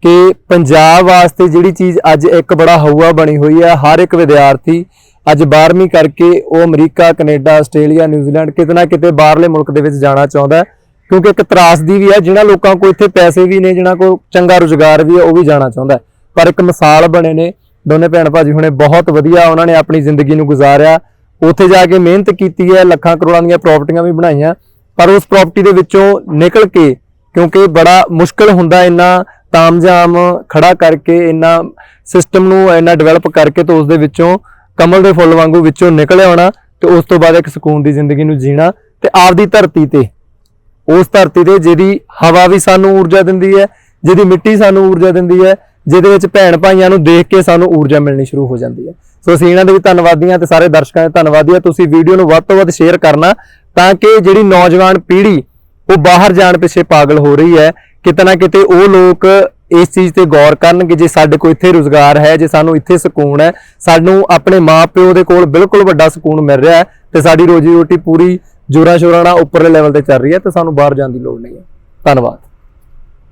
ਕਿ ਪੰਜਾਬ ਵਾਸਤੇ ਜਿਹੜੀ ਚੀਜ਼ ਅੱਜ ਇੱਕ ਬੜਾ ਹਊਆ ਬਣੀ ਹੋਈ ਹੈ, ਹਰ ਇੱਕ ਵਿਦਿਆਰਥੀ ਅੱਜ 12ਵੀਂ ਕਰਕੇ ਉਹ ਅਮਰੀਕਾ, ਕੈਨੇਡਾ, ਆਸਟ੍ਰੇਲੀਆ, ਨਿਊਜ਼ੀਲੈਂਡ ਕਿਤੇ ਨਾ ਕਿਤੇ ਬਾਹਰਲੇ ਮੁਲਕ ਦੇ ਵਿੱਚ ਜਾਣਾ ਚਾਹੁੰਦਾ ਕਿਉਂਕਿ ਇੱਕ ਤਰਾਸਦੀ ਵੀ ਹੈ ਜਿਨ੍ਹਾਂ ਲੋਕਾਂ ਕੋਲ ਇੱਥੇ ਪੈਸੇ ਵੀ ਨੇ ਜਿਨ੍ਹਾਂ ਕੋਲ ਚੰਗਾ ਰੁਜ਼ਗਾਰ ਵੀ ਹੈ, ਉਹ ਵੀ ਜਾਣਾ ਚਾਹੁੰਦਾ ਪਰ ਇੱਕ ਮਿਸਾਲ ਬਣੇ ਨੇ, ਦੋਨੇ ਭੈਣ ਭਾਜੀ ਹੁਣੇ ਬਹੁਤ ਵਧੀਆ ਉਹਨਾਂ ਨੇ ਆਪਣੀ ਜ਼ਿੰਦਗੀ ਨੂੰ ਗੁਜ਼ਾਰਿਆ, ਉੱਥੇ ਜਾ ਕੇ ਮਿਹਨਤ ਕੀਤੀ ਹੈ, ਲੱਖਾਂ ਕਰੋੜਾਂ ਦੀਆਂ ਪ੍ਰਾਪਰਟੀਆਂ ਵੀ ਬਣਾਈਆਂ ਪਰ ਉਸ ਪ੍ਰਾਪਰਟੀ ਦੇ ਵਿੱਚੋਂ ਨਿਕਲ ਕੇ, ਕਿਉਂਕਿ ਬੜਾ ਮੁਸ਼ਕਲ ਹੁੰਦਾ ਇੰਨਾ ਤਾਮਝਾਮ ਖੜਾ ਕਰਕੇ, ਇੰਨਾ ਸਿਸਟਮ ਨੂੰ ਇੰਨਾ ਡਿਵੈਲਪ ਕਰਕੇ ਤੇ ਉਸ ਦੇ ਵਿੱਚੋਂ ਕਮਲ ਦੇ ਫੁੱਲ ਵਾਂਗੂ ਵਿੱਚੋਂ ਨਿਕਲ ਆਉਣਾ ਤੇ ਉਸ ਤੋਂ ਬਾਅਦ ਇੱਕ ਸਕੂਨ ਦੀ ਜ਼ਿੰਦਗੀ ਨੂੰ ਜੀਣਾ ਤੇ ਆਪਦੀ ਧਰਤੀ ਤੇ। ਉਸ ਧਰਤੀ ਤੇ ਜਿਹਦੀ ਹਵਾ ਵੀ ਸਾਨੂੰ ਊਰਜਾ ਦਿੰਦੀ ਹੈ, ਜਿਹਦੀ ਮਿੱਟੀ ਸਾਨੂੰ ਊਰਜਾ ਦਿੰਦੀ ਹੈ, ਜਿਹਦੇ ਵਿੱਚ ਭੈਣ ਭਾਈਆਂ ਨੂੰ ਦੇਖ ਕੇ ਸਾਨੂੰ ਊਰਜਾ ਮਿਲਣੀ ਸ਼ੁਰੂ ਹੋ ਜਾਂਦੀ ਹੈ। ਸੋ ਅਸੀਂ ਇਹਨਾਂ ਦੇ ਵੀ ਧੰਨਵਾਦੀ ਹਾਂ ਤੇ ਸਾਰੇ ਦਰਸ਼ਕਾਂ ਦੇ ਧੰਨਵਾਦੀ ਹਾਂ। ਤੁਸੀਂ ਵੀਡੀਓ ਨੂੰ ਵੱਧ ਤੋਂ ਵੱਧ ਸ਼ੇਅਰ ਕਰਨਾ ਤਾਂ ਕਿ ਜਿਹੜੀ ਨੌਜਵਾਨ ਪੀੜ੍ਹੀ, ਉਹ ਬਾਹਰ ਜਾਣ ਪਿੱਛੇ ਪਾਗਲ ਹੋ ਰਹੀ ਹੈ। ਕਿਤੇ ਨਾ ਕਿਤੇ ਉਹ ਲੋਕ ਇਸ ਚੀਜ਼ ਤੇ ਗੌਰ ਕਰਨ ਕਿ ਜੇ ਸਾਡੇ ਕੋਲ ਇੱਥੇ ਰੁਜ਼ਗਾਰ ਹੈ, ਜੇ ਸਾਨੂੰ ਇੱਥੇ ਸਕੂਨ ਹੈ, ਸਾਨੂੰ ਆਪਣੇ ਮਾਪਿਓ ਦੇ ਕੋਲ ਬਿਲਕੁਲ ਵੱਡਾ ਸਕੂਨ ਮਿਲ ਰਿਹਾ ਹੈ ਤੇ ਸਾਡੀ ਰੋਜੀ ਰੋਟੀ ਪੂਰੀ ਜੋਰਾਂ ਸ਼ੋਰਾਂ ਨਾਲ ਉੱਪਰਲੇ ਲੈਵਲ ਤੇ ਚੱਲ ਰਹੀ ਹੈ, ਤੇ ਸਾਨੂੰ ਬਾਹਰ ਜਾਣ ਦੀ ਲੋੜ ਨਹੀਂ ਹੈ। ਧੰਨਵਾਦ।